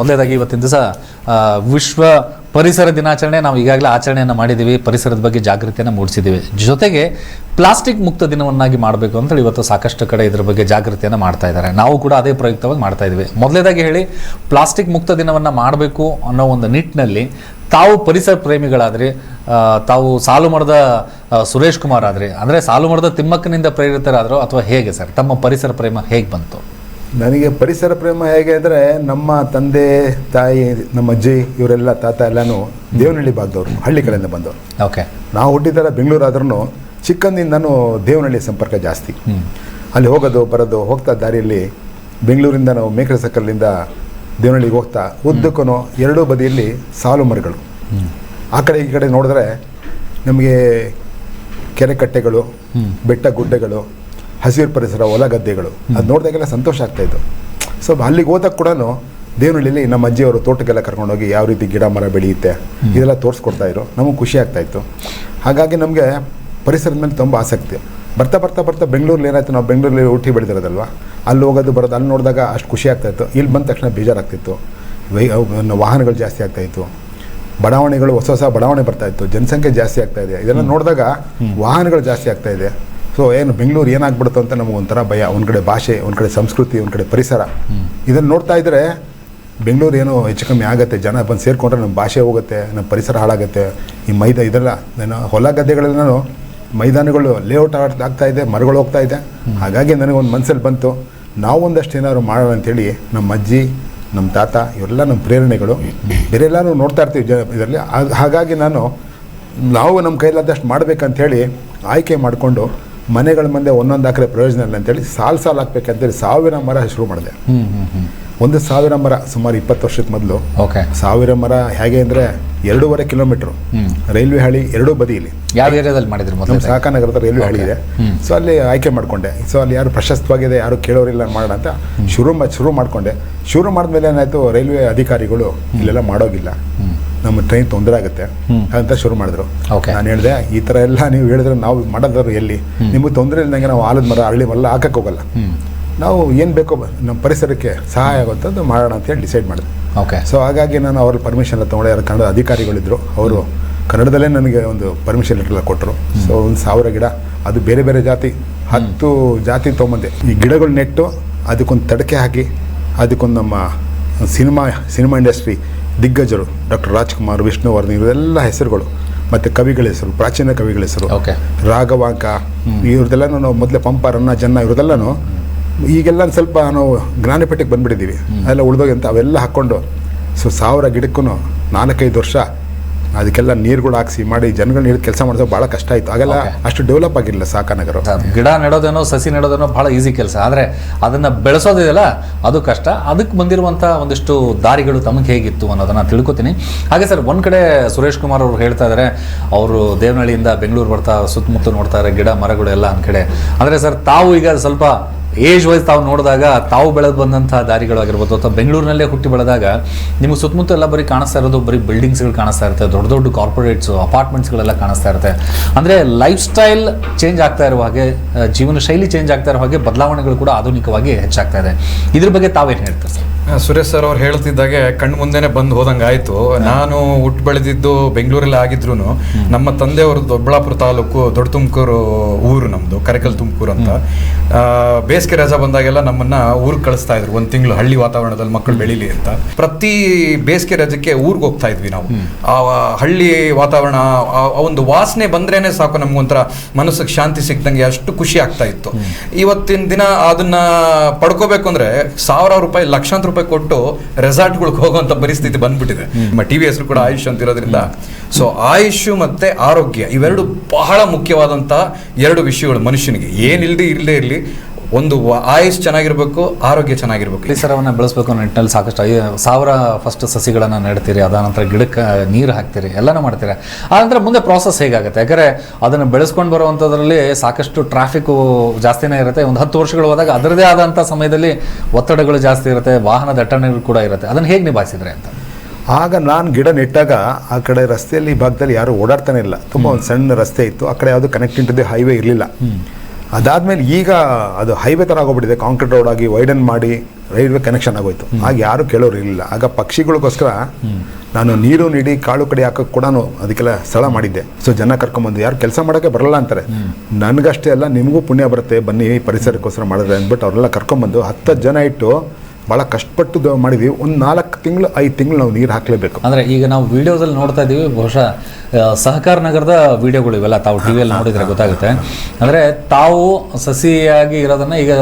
ಮೊದಲೇದಾಗಿ ಇವತ್ತಿನ ದಿವಸ ವಿಶ್ವ ಪರಿಸರ ದಿನಾಚರಣೆ ನಾವು ಈಗಾಗಲೇ ಆಚರಣೆಯನ್ನು ಮಾಡಿದ್ದೀವಿ ಪರಿಸರದ ಬಗ್ಗೆ ಜಾಗೃತಿಯನ್ನು ಮೂಡಿಸಿದ್ದೀವಿ ಜೊತೆಗೆ ಪ್ಲಾಸ್ಟಿಕ್ ಮುಕ್ತ ದಿನವನ್ನಾಗಿ ಮಾಡಬೇಕು ಅಂತೇಳಿ ಇವತ್ತು ಸಾಕಷ್ಟು ಕಡೆ ಇದರ ಬಗ್ಗೆ ಜಾಗೃತಿಯನ್ನು ಮಾಡ್ತಾ ಇದ್ದಾರೆ. ನಾವು ಕೂಡ ಅದೇ ಪ್ರಯುಕ್ತವಾಗಿ ಮಾಡ್ತಾ ಇದ್ದೀವಿ. ಮೊದಲೇದಾಗಿ ಹೇಳಿ, ಪ್ಲಾಸ್ಟಿಕ್ ಮುಕ್ತ ದಿನವನ್ನು ಮಾಡಬೇಕು ಅನ್ನೋ ಒಂದು ನಿಟ್ಟಿನಲ್ಲಿ ತಾವು ಪರಿಸರ ಪ್ರೇಮಿಗಳಾದರೆ ತಾವು ಸಾಲು ಮರದ ಸುರೇಶ್ ಕುಮಾರ್ ಆದರೆ. ಅಂದರೆ ಸಾಲು ಮರದ ತಿಮ್ಮಕ್ಕನಿಂದ ಪ್ರೇರಿತರಾದರೂ ಅಥವಾ ಹೇಗೆ ಸರ್? ತಮ್ಮ ಪರಿಸರ ಪ್ರೇಮ ಹೇಗೆ ಬಂತು? ನನಗೆ ಪರಿಸರ ಪ್ರೇಮ ಹೇಗೆ ಅಂದರೆ ನಮ್ಮ ತಂದೆ ತಾಯಿ ನಮ್ಮ ಅಜ್ಜಿ ಇವರೆಲ್ಲ ತಾತ ಎಲ್ಲನೂ ದೇವನಹಳ್ಳಿ ಭಾಗದವ್ರು ಹಳ್ಳಿ ಕಡೆಯಿಂದ ಬಂದವರು. ಓಕೆ. ನಾವು ಹುಟ್ಟಿದ್ದಾರೆ ಬೆಂಗಳೂರು ಆದ್ರೂ ಚಿಕ್ಕಂದಿಂದನೂ ದೇವನಹಳ್ಳಿ ಸಂಪರ್ಕ ಜಾಸ್ತಿ. ಅಲ್ಲಿ ಹೋಗೋದು ಬರೋದು ಹೋಗ್ತಾ ದಾರಿಯಲ್ಲಿ ಬೆಂಗಳೂರಿಂದ ನಾವು ಮೇಕರ ಸರ್ಕಲ್ನಿಂದ ದೇವನಹಳ್ಳಿಗೆ ಹೋಗ್ತಾ ಉದ್ದಕ್ಕೂ ಎರಡೂ ಬದಿಯಲ್ಲಿ ಸಾಲು ಮರಗಳು. ಆ ಕಡೆ ಈ ಕಡೆ ನೋಡಿದ್ರೆ ನಮಗೆ ಕೆರೆ ಕಟ್ಟೆಗಳು. ಬೆಟ್ಟ ಗುಡ್ಡಗಳು ಹಸಿರು ಪರಿಸರ ಹೊಲ ಗದ್ದೆಗಳು. ಅದು ನೋಡಿದಾಗೆಲ್ಲ ಸಂತೋಷ ಆಗ್ತಾಯಿತ್ತು ಸೊ ಅಲ್ಲಿಗೆ ಹೋದಾಗ ಕೂಡ ದೇವನಹಳ್ಳಿಲಿ ನಮ್ಮ ಅಜ್ಜಿಯವರು ತೋಟಕ್ಕೆಲ್ಲ ಕರ್ಕೊಂಡೋಗಿ ಯಾವ ರೀತಿ ಗಿಡ ಮರ ಬೆಳೆಯುತ್ತೆ ಇದೆಲ್ಲ ತೋರಿಸ್ಕೊಡ್ತಾ ಇದ್ರು. ನಮಗೆ ಖುಷಿ ಆಗ್ತಾಯಿತ್ತು ಹಾಗಾಗಿ ನಮಗೆ ಪರಿಸರದ ಮೇಲೆ ತುಂಬ ಆಸಕ್ತಿ. ಬರ್ತಾ ಬರ್ತಾ ಬರ್ತಾ ಬೆಂಗಳೂರಲ್ಲಿ ಏನಾಯ್ತು ನಾವು ಬೆಂಗಳೂರಲ್ಲಿ ಹುಟ್ಟಿ ಬೆಳೆದಿರೋದಲ್ವ? ಅಲ್ಲಿ ಹೋಗೋದು ಬರೋದು ಅಲ್ಲಿ ನೋಡಿದಾಗ ಅಷ್ಟು ಖುಷಿ ಆಗ್ತಾಯಿತ್ತು ಇಲ್ಲಿ ಬಂದ ತಕ್ಷಣ ಬೇಜಾರಾಗ್ತಿತ್ತು. ವೈ ವಾಹನಗಳು ಜಾಸ್ತಿ ಆಗ್ತಾಯಿತ್ತು ಬಡಾವಣೆಗಳು ಹೊಸ ಹೊಸ ಬಡಾವಣೆ ಬರ್ತಾ ಇತ್ತು. ಜನಸಂಖ್ಯೆ ಜಾಸ್ತಿ ಆಗ್ತಾ ಇದೆ. ಇದೆಲ್ಲ ನೋಡಿದಾಗ ವಾಹನಗಳು ಜಾಸ್ತಿ ಆಗ್ತಾ ಇದೆ. ಸೊ ಏನು, ಬೆಂಗಳೂರು ಏನಾಗ್ಬಿಡುತ್ತೋ ಅಂತ ನಮಗೆ ಒಂಥರ ಭಯ. ಒಂದು ಕಡೆ ಭಾಷೆ, ಒಂದು ಕಡೆ ಸಂಸ್ಕೃತಿ, ಒಂದು ಕಡೆ ಪರಿಸರ. ಇದನ್ನು ನೋಡ್ತಾ ಇದ್ದರೆ ಬೆಂಗಳೂರು ಏನೋ ಹೆಚ್ಚು ಕಮ್ಮಿ ಆಗುತ್ತೆ. ಜನ ಬಂದು ಸೇರಿಕೊಂಡ್ರೆ ನಮ್ಮ ಭಾಷೆ ಹೋಗುತ್ತೆ ನಮ್ಮ ಪರಿಸರ ಹಾಳಾಗುತ್ತೆ. ಈ ಮೈದಾ ಇದೆಲ್ಲ, ನಾನು ಹೊಲ ಗದ್ದೆಗಳಲ್ಲಿ ಮೈದಾನಗಳು ಲೇಔಟ್ ಆಗ್ತಾ ಇದೆ, ಮರಗಳು ಹೋಗ್ತಾ ಇದೆ. ಹಾಗಾಗಿ ನನಗೊಂದು ಮನಸ್ಸಲ್ಲಿ ಬಂತು, ನಾವು ಒಂದಷ್ಟು ಏನಾದ್ರು ಮಾಡೋಣ ಅಂತೇಳಿ ನಮ್ಮ ಅಜ್ಜಿ ನಮ್ಮ ತಾತ, ಇವೆಲ್ಲ ನಮ್ಮ ಪ್ರೇರಣೆಗಳು. ಬೇರೆಲ್ಲನೂ ನೋಡ್ತಾ ಇರ್ತೀವಿ ಜ ಇದರಲ್ಲಿ. ಹಾಗಾಗಿ ನಾನು, ನಾವು ನಮ್ಮ ಕೈಲಾದಷ್ಟು ಮಾಡ್ಬೇಕಂತೇಳಿ ಆಯ್ಕೆ ಮಾಡಿಕೊಂಡು ಮನೆಗಳ ಮುಂದೆ ಒಂದೊಂದು ಹಾಕಿದ್ರೆ ಪ್ರಯೋಜನ ಇಲ್ಲ ಅಂತೇಳಿ ಸಾಲು ಸಾಲು ಹಾಕ್ಬೇಕಂತೇಳಿ ಸಾವಿರ ಮರ ಶುರು ಮಾಡಿದೆ. ಒಂದು ಸಾವಿರ ಮರ ಸುಮಾರು ಇಪ್ಪತ್ತು ವರ್ಷದ ಮೊದಲು. ಓಕೆ. ಸಾವಿರ ಮರ ಹೇಗೆ ಅಂದರೆ ಎರಡೂವರೆ ಕಿಲೋಮೀಟರ್. ರೈಲ್ವೆ ಹಳಿ ಎರಡೂ ಬದಿಯಲ್ಲಿ ಯಾವ ಏರಿಯಾದಲ್ಲಿ ಮಾಡಿದ್ರು ನಮ್ಮ ಸಹಕಾರನಗರದ ರೈಲ್ವೆ ಹಳಿ ಇದೆ. ಸೊ ಅಲ್ಲಿ ಆಯ್ಕೆ ಮಾಡಿಕೊಂಡೆ. ಸೊ ಅಲ್ಲಿ ಯಾರು ಪ್ರಶಸ್ತವಾಗಿದೆ ಯಾರು ಕೇಳೋರಿಲ್ಲ ಮಾಡೋಣ ಅಂತ ಶುರು ಶುರು ಮಾಡಿಕೊಂಡೆ. ಶುರು ಮಾಡಿದ್ಮೇಲೆ ಏನಾಯಿತು ರೈಲ್ವೆ ಅಧಿಕಾರಿಗಳು ಇಲ್ಲೆಲ್ಲ ಮಾಡೋಗಿಲ್ಲ. ನಮ್ಮ ಟ್ರೈನ್ ತೊಂದರೆ ಆಗುತ್ತೆ ಅಂತ ಶುರು ಮಾಡಿದ್ರು. ನಾನು ಹೇಳಿದೆ ಈ ಥರ ಎಲ್ಲ ನೀವು ಹೇಳಿದ್ರೆ ನಾವು ಮಾಡೋದಾದ್ರು ಎಲ್ಲಿ? ನಿಮಗೆ ತೊಂದರೆ ಇಲ್ಲದಂಗೆ ನಾವು ಆಲದ ಮರ ಹಳ್ಳಿ ಮರ ಹಾಕಕ್ಕೆ ಹೋಗಲ್ಲ. ನಾವು ಏನು ಬೇಕೋ ನಮ್ಮ ಪರಿಸರಕ್ಕೆ ಸಹಾಯ ಆಗುವಂಥದ್ದು ಮಾಡೋಣ ಅಂತೇಳಿ ಡಿಸೈಡ್ ಮಾಡಿದೆ. ಓಕೆ ಸೊ ಹಾಗಾಗಿ ನಾನು ಅವ್ರ ಪರ್ಮಿಷನ್ ಎಲ್ಲ ತೊಗೊಂಡೆ. ಯಾರು ಕನ್ನಡ ಅಧಿಕಾರಿಗಳಿದ್ದರು ಅವರು ಕನ್ನಡದಲ್ಲೇ ನನಗೆ ಒಂದು ಪರ್ಮಿಷನ್ ಲೆಟರ್ ಎಲ್ಲ ಕೊಟ್ಟರು ಸೊ ಒಂದು ಸಾವಿರ ಗಿಡ ಅದು ಬೇರೆ ಬೇರೆ ಜಾತಿ ಹತ್ತು ಜಾತಿ ತೊಗೊಂಬಂದೆ. ಈ ಗಿಡಗಳು ನೆಟ್ಟು ಅದಕ್ಕೊಂದು ತಡಕೆ ಹಾಕಿ ಅದಕ್ಕೊಂದು ನಮ್ಮ ಸಿನಿಮಾ ಸಿನಿಮಾ ಇಂಡಸ್ಟ್ರಿ ದಿಗ್ಗಜರು ಡಾಕ್ಟರ್ ರಾಜ್ಕುಮಾರ್ ವಿಷ್ಣುವರ್ಧನ್ ಇವರೆಲ್ಲ ಹೆಸರುಗಳು ಮತ್ತು ಕವಿಗಳ ಹೆಸರು ಪ್ರಾಚೀನ ಕವಿಗಳ ಹೆಸರು. ಓಕೆ. ರಾಘವಾಂಕ ಇವ್ರದ್ದೆಲ್ಲನೂ ನಾವು ಮೊದಲೇ ಪಂಪ ರನ್ನ ಜನ್ನ ಇವ್ರದ್ದೆಲ್ಲನೂ ಈಗೆಲ್ಲ ಒಂದ್ ಸ್ವಲ್ಪ ನಾವು ಜ್ಞಾನಪೀಠಕ್ಕೆ ಬಂದ್ಬಿಟ್ಟಿದ್ದೀವಿ. ಅದೆಲ್ಲ ಉಳಿದೋಗಿ ಅಂತ ಅವೆಲ್ಲ ಹಾಕ್ಕೊಂಡು ಸೊ ಸಾವಿರ ಗಿಡಕ್ಕೂ ನಾಲ್ಕೈದು ವರ್ಷ ಅದಕ್ಕೆಲ್ಲ ನೀರುಗಳು ಹಾಕಿಸಿ ಮಾಡಿ ಜನಗಳನ್ನ ಹಿಡಿದು ಕೆಲಸ ಮಾಡಿದ್ರೆ ಭಾಳ ಕಷ್ಟ ಆಯಿತು. ಆಗೆಲ್ಲ. ಅಷ್ಟು ಡೆವಲಪ್ ಆಗಿರಲಿಲ್ಲ ಸಾಕಾನಗರ ಗಿಡ ನೆಡೋದೇನೋ ಸಸಿ ನೆಡೋದೇನೋ ಬಹಳ ಈಸಿ ಕೆಲಸ. ಆದರೆ ಅದನ್ನು ಬೆಳೆಸೋದಿದೆಯಲ್ಲ ಅದು ಕಷ್ಟ. ಅದಕ್ಕೆ ಬಂದಿರುವಂಥ ಒಂದಿಷ್ಟು ದಾರಿಗಳು ತಮಗೆ ಹೇಗಿತ್ತು ಅನ್ನೋದನ್ನ ತಿಳ್ಕೊತೀನಿ. ಹಾಗೆ ಸರ್ ಒಂದು ಕಡೆ ಸುರೇಶ್ ಕುಮಾರ್ ಅವರು ಹೇಳ್ತಾ ಇದ್ದಾರೆ ಅವರು ದೇವನಹಳ್ಳಿಯಿಂದ ಬೆಂಗಳೂರು ಬರ್ತಾ ಸುತ್ತಮುತ್ತ ನೋಡ್ತಾರೆ ಗಿಡ ಮರಗಳು ಎಲ್ಲ ಅಂದ್ ಕಡೆ. ಅಂದರೆ ಸರ್ ತಾವು ಈಗ ಸ್ವಲ್ಪ ಏಜ್ ವೈಸ್ ತಾವು ನೋಡಿದಾಗ ತಾವು ಬೆಳೆದು ಬಂದಂಥ ದಾರಿಗಳಾಗಿರ್ಬೋದು ಅಥವಾ ಬೆಂಗಳೂರಿನಲ್ಲೇ ಹುಟ್ಟಿ ಬೆಳೆದಾಗ ನಿಮಗೆ ಸುತ್ತಮುತ್ತ ಎಲ್ಲ ಬರೀ ಕಾಣಿಸ್ತಾ ಇರೋದು ಬರೀ ಬಿಲ್ಡಿಂಗ್ಸ್ಗಳು ಕಾಣಿಸ್ತಾ ಇರುತ್ತೆ, ದೊಡ್ಡ ದೊಡ್ಡ ಕಾರ್ಪೊರೇಟ್ಸು, ಅಪಾರ್ಟ್ಮೆಂಟ್ಸ್ಗಳೆಲ್ಲ ಕಾಣಿಸ್ತಾ ಇರುತ್ತೆ. ಅಂದರೆ ಲೈಫ್ ಸ್ಟೈಲ್ ಚೇಂಜ್ ಆಗ್ತಾ ಇರುವ ಹಾಗೆ ಜೀವನ ಶೈಲಿ ಚೇಂಜ್ ಆಗ್ತಾ ಇರೋ ಹಾಗೆ ಬದಲಾವಣೆಗಳು ಕೂಡ ಆಧುನಿಕವಾಗಿ ಹೆಚ್ಚಾಗ್ತಾ ಇದೆ. ಇದ್ರ ಬಗ್ಗೆ ತಾವೇನು ಹೇಳ್ತಾರೆ ಸರ್? ಸುರೇಶ್ ಸರ್ ಅವ್ರು ಹೇಳ್ತಿದ್ದಾಗೆ, ಕಣ್ಣು ಮುಂದೆನೆ ಬಂದು ಹೋದಂಗೆ ಆಯಿತು. ನಾನು ಹುಟ್ಟು ಬೆಳೆದಿದ್ದು ಬೆಂಗಳೂರಲ್ಲಿ ಆಗಿದ್ರು ನಮ್ಮ ತಂದೆಯವರು ದೊಡ್ಡಬಳ್ಳಾಪುರ ತಾಲೂಕು ದೊಡ್ಡ ತುಮಕೂರು ಊರು ನಮ್ಮದು ಕರೆಕಲ್ ತುಮಕೂರು ಅಂತ. ಬೇಸಿಗೆ ರಜಾ ಬಂದಾಗೆಲ್ಲ ನಮ್ಮನ್ನ ಊರಿಗೆ ಕಳಿಸ್ತಾ ಇದ್ರು, ಒಂದು ತಿಂಗಳು ಹಳ್ಳಿ ವಾತಾವರಣದಲ್ಲಿ ಮಕ್ಕಳು ಬೆಳೀಲಿ ಅಂತ. ಪ್ರತಿ ಬೇಸಿಗೆ ರಜಕ್ಕೆ ಊರಿಗೆ ಹೋಗ್ತಾ ಇದ್ವಿ ನಾವು. ಆ ಹಳ್ಳಿ ವಾತಾವರಣ, ಆ ಒಂದು ವಾಸನೆ ಬಂದ್ರೇನೆ ಸಾಕು ನಮಗೊಂಥರ ಮನಸ್ಸಿಗೆ ಶಾಂತಿ ಸಿಕ್ದಂಗೆ ಅಷ್ಟು ಖುಷಿ ಆಗ್ತಾ ಇತ್ತು. ಇವತ್ತಿನ ದಿನ ಅದನ್ನ ಪಡ್ಕೋಬೇಕು ಅಂದ್ರೆ ಸಾವಿರಾರು ರೂಪಾಯಿ, ಲಕ್ಷಾಂತರ ರೂಪಾಯಿ ಕೊಟ್ಟು ರೆಸಾರ್ಟ್ಗಳಿಗೆ ಹೋಗುವಂತ ಪರಿಸ್ಥಿತಿ ಬಂದ್ಬಿಟ್ಟಿದೆ. ನಮ್ಮ ಟಿ ವಿ ಹೆಸರು ಕೂಡ ಆಯುಷ್ ಅಂತ ಇರೋದ್ರಿಂದ. ಸೊ ಆಯುಷ್ ಮತ್ತೆ ಆರೋಗ್ಯ ಇವೆರಡು ಬಹಳ ಮುಖ್ಯವಾದಂತಹ ಎರಡು ವಿಷಯಗಳು ಮನುಷ್ಯನಿಗೆ. ಏನಿಲ್ಲದೆ ಇಲ್ಲದೆ ಇರಲಿ ಒಂದು ಆಯುಷ್ ಚೆನ್ನಾಗಿರ್ಬೇಕು ಆರೋಗ್ಯ ಚೆನ್ನಾಗಿರ್ಬೇಕು. ಪರಿಸರವನ್ನು ಬೆಳೆಸಬೇಕು ಅನ್ನೋ ನಿಟ್ಟಿನಲ್ಲಿ ಸಾಕಷ್ಟು ಐ ಸಾವಿರ ಫಸ್ಟ್ ಸಸಿಗಳನ್ನು ನೆಡ್ತೀರಿ ಅದಾನಂತರ ಗಿಡಕ್ಕೆ ನೀರು ಹಾಕ್ತೀರಿ ಎಲ್ಲನೂ ಮಾಡ್ತೀರಿ. ಆನಂತರ ಮುಂದೆ ಪ್ರಾಸೆಸ್ ಹೇಗಾಗುತ್ತೆ? ಯಾಕಂದರೆ ಅದನ್ನು ಬೆಳೆಸ್ಕೊಂಡು ಬರುವಂಥದ್ರಲ್ಲಿ ಸಾಕಷ್ಟು ಟ್ರಾಫಿಕ್ಕು ಜಾಸ್ತಿನೇ ಇರುತ್ತೆ. ಒಂದು ಹತ್ತು ವರ್ಷಗಳು ಹೋದಾಗ ಅದರದೇ ಆದಂಥ ಸಮಯದಲ್ಲಿ ಒತ್ತಡಗಳು ಜಾಸ್ತಿ ಇರುತ್ತೆ ವಾಹನ ದಟ್ಟಣೆಗಳು ಕೂಡ ಇರುತ್ತೆ. ಅದನ್ನು ಹೇಗೆ ನಿಭಾಯಿಸಿದ್ರೆ ಅಂತ? ಆಗ ನಾನು ಗಿಡ ನೆಟ್ಟಾಗ ಆ ಕಡೆ ರಸ್ತೆಯಲ್ಲಿ ಈ ಭಾಗದಲ್ಲಿ ಯಾರು ಓಡಾಡ್ತಾನೆ ಇಲ್ಲ. ತುಂಬ ಒಂದು ಸಣ್ಣ ರಸ್ತೆ ಇತ್ತು. ಆ ಕಡೆ ಯಾವುದು ಕನೆಕ್ಟಿಂಗ್ ಟು ದಿ ಹೈವೇ ಇರಲಿಲ್ಲ. ಅದಾದ್ಮೇಲೆ ಈಗ ಅದು ಹೈವೇ ಥರ ಆಗೋಗ್ಬಿಟ್ಟಿದೆ. ಕಾಂಕ್ರೀಟ್ ರೋಡ್ ಆಗಿ ವೈಡನ್ ಮಾಡಿ ರೈಲ್ವೆ ಕನೆಕ್ಷನ್ ಆಗೋಯ್ತು. ಆಗ ಯಾರು ಕೇಳೋರು ಇರಲಿಲ್ಲ. ಆಗ ಪಕ್ಷಿಗಳಿಗೋಸ್ಕರ ನಾನು ನೀರು ನೀಡಿ ಕಾಳು ಕಡಿ ಹಾಕೋಕೆ ಕೂಡ ಅದಕ್ಕೆಲ್ಲ ಸ್ಥಳ ಮಾಡಿದ್ದೆ. ಸೊ ಜನ ಕರ್ಕೊಂಬಂದು ಯಾರು ಕೆಲಸ ಮಾಡೋಕ್ಕೆ ಬರಲ್ಲ ಅಂತಾರೆ. ನನಗಷ್ಟೇ ಅಲ್ಲ ನಿಮಗೂ ಪುಣ್ಯ ಬರುತ್ತೆ. ಬನ್ನಿ ಪರಿಸರಕ್ಕೋಸ್ಕರ ಮಾಡಿದ್ರೆ ಅಂದ್ಬಿಟ್ಟು ಅವರೆಲ್ಲ ಕರ್ಕೊಂಬಂದು ಹತ್ತು ಜನ ಇಟ್ಟು ಭಾಳ ಕಷ್ಟಪಟ್ಟು ಮಾಡಿದ್ವಿ. ಒಂದು ನಾಲ್ಕು ತಿಂಗಳು ಐದು ತಿಂಗಳು ನಾವು ನೀರು ಹಾಕಲೇಬೇಕು. ಅಂದರೆ ಈಗ ನಾವು ವಿಡಿಯೋದಲ್ಲಿ ನೋಡ್ತಾ ಇದ್ದೀವಿ ಬಹುಶಃ ಸಹಕಾರ ನಗರದ ವಿಡಿಯೋಗಳು ಇವೆಲ್ಲ ತಾವು ಟಿ ವಿಯಲ್ಲಿ ನೋಡಿದ್ರೆ ಗೊತ್ತಾಗುತ್ತೆ. ಅಂದರೆ ತಾವು ಸಸಿಯಾಗಿ ಇರೋದನ್ನ ಈಗ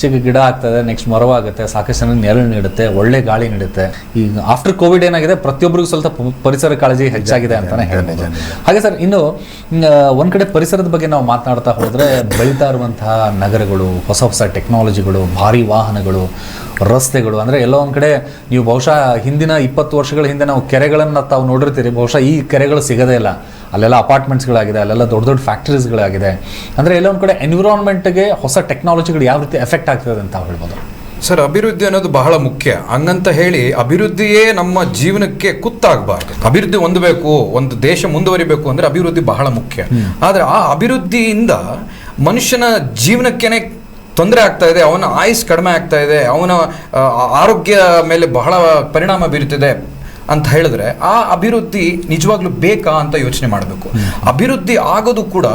ಚಿಕ್ಕ ಗಿಡ ಆಗ್ತದೆ ನೆಕ್ಸ್ಟ್ ಮರವಾಗುತ್ತೆ ಸಾಕಷ್ಟು ಜನ ನೆರಳು ನೀಡುತ್ತೆ ಒಳ್ಳೆ ಗಾಳಿ ನೀಡುತ್ತೆ. ಈಗ ಆಫ್ಟರ್ ಕೋವಿಡ್ ಏನಾಗಿದೆ ಪ್ರತಿಯೊಬ್ಬರಿಗೂ ಸ್ವಲ್ಪ ಪರಿಸರ ಕಾಳಜಿ ಹೆಚ್ಚಾಗಿದೆ ಅಂತಾನೆ ಹೇಳ್ಬೋದು. ಹಾಗೆ ಸರ್ ಇನ್ನು ಒಂದು ಒಂದ್ ಕಡೆ ಪರಿಸರದ ಬಗ್ಗೆ ನಾವು ಮಾತನಾಡ್ತಾ ಹೋದರೆ ಬೆಳೀತಾ ಇರುವಂತಹ ನಗರಗಳು ಹೊಸ ಹೊಸ ಟೆಕ್ನಾಲಜಿಗಳು ಭಾರಿ ವಾಹನಗಳು ರಸ್ತೆಗಳು ಅಂದ್ರೆ ಎಲ್ಲೋ ಒಂದು ಕಡೆ ನೀವು ಬಹುಶಃ ಹಿಂದಿನ ಇಪ್ಪತ್ತು ವರ್ಷಗಳ ಹಿಂದೆ ನಾವು ಕೆರೆಗಳನ್ನು ತಾವು ನೋಡಿರ್ತೀರಿ ಬಹುಶಃ ಈ ಕೆರೆಗಳು ಸಿಗದೇ ಇಲ್ಲ. ಅಲ್ಲೆಲ್ಲ ಅಪಾರ್ಟ್ಮೆಂಟ್ಸ್ಗಳಾಗಿದೆ ಅಲ್ಲೆಲ್ಲ ದೊಡ್ಡ ದೊಡ್ಡ ಫ್ಯಾಕ್ಟರೀಸ್ಗಳಾಗಿದೆ. ಅಂದ್ರೆ ಎಲ್ಲೋ ಒಂದ್ ಕಡೆ ಎನ್ವಿರಾನ್ಮೆಂಟ್ಗೆ ಹೊಸ ಟೆಕ್ನಾಲಜಿಗಳು ಯಾವ ರೀತಿ ಎಫೆಕ್ಟ್ ಆಗ್ತದೆ ಅಂತ ಹೇಳ್ಬೋದು. ಸರ್ ಅಭಿವೃದ್ಧಿ ಅನ್ನೋದು ಬಹಳ ಮುಖ್ಯ. ಹಂಗಂತ ಹೇಳಿ ಅಭಿವೃದ್ಧಿಯೇ ನಮ್ಮ ಜೀವನಕ್ಕೆ ಕುತ್ತಾಗಬಾರ್ದು. ಅಭಿವೃದ್ಧಿ ಹೊಂದಬೇಕು ಒಂದು ದೇಶ ಮುಂದುವರಿಬೇಕು ಅಂದ್ರೆ ಅಭಿವೃದ್ಧಿ ಬಹಳ ಮುಖ್ಯ. ಆದ್ರೆ ಆ ಅಭಿವೃದ್ಧಿಯಿಂದ ಮನುಷ್ಯನ ಜೀವನಕ್ಕೇನೆ ತೊಂದರೆ ಆಗ್ತಾ ಇದೆ ಅವನ ಆಯುಸ್ ಕಡಿಮೆ ಆಗ್ತಾ ಇದೆ ಅವನ ಆರೋಗ್ಯ ಮೇಲೆ ಬಹಳ ಪರಿಣಾಮ ಬೀರುತ್ತಿದೆ. ಅಂತ ಹೇಳಿದ್ರೆ ಆ ಅಭಿವೃದ್ಧಿ ನಿಜವಾಗ್ಲೂ ಬೇಕಾ ಅಂತ ಯೋಚನೆ ಮಾಡಬೇಕು. ಅಭಿವೃದ್ಧಿ ಆಗೋದು ಕೂಡ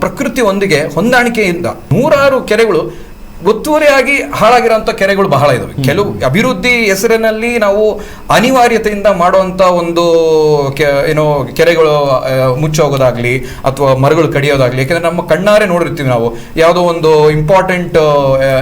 ಪ್ರಕೃತಿ ಒಂದಿಗೆ ಹೊಂದಾಣಿಕೆಯಿಂದ ನೂರಾರು ಕೆರೆಗಳು ಒತ್ತುವರಿಯಾಗಿ ಹಾಳಾಗಿರೋಂಥ ಕೆರೆಗಳು ಬಹಳ ಇದಾವೆ. ಕೆಲವು ಅಭಿವೃದ್ಧಿ ಹೆಸರಿನಲ್ಲಿ ನಾವು ಅನಿವಾರ್ಯತೆಯಿಂದ ಮಾಡುವಂತ ಒಂದು ಕೆ- ಏನೋ ಕೆರೆಗಳು ಮುಚ್ಚೋಗೋದಾಗ್ಲಿ ಅಥವಾ ಮರಗಳು ಕಡಿಯೋದಾಗ್ಲಿ ಯಾಕಂದ್ರೆ ನಮ್ಮ ಕಣ್ಣಾರೆ ನೋಡಿರ್ತೀವಿ ನಾವು. ಯಾವುದೋ ಒಂದು ಇಂಪಾರ್ಟೆಂಟ್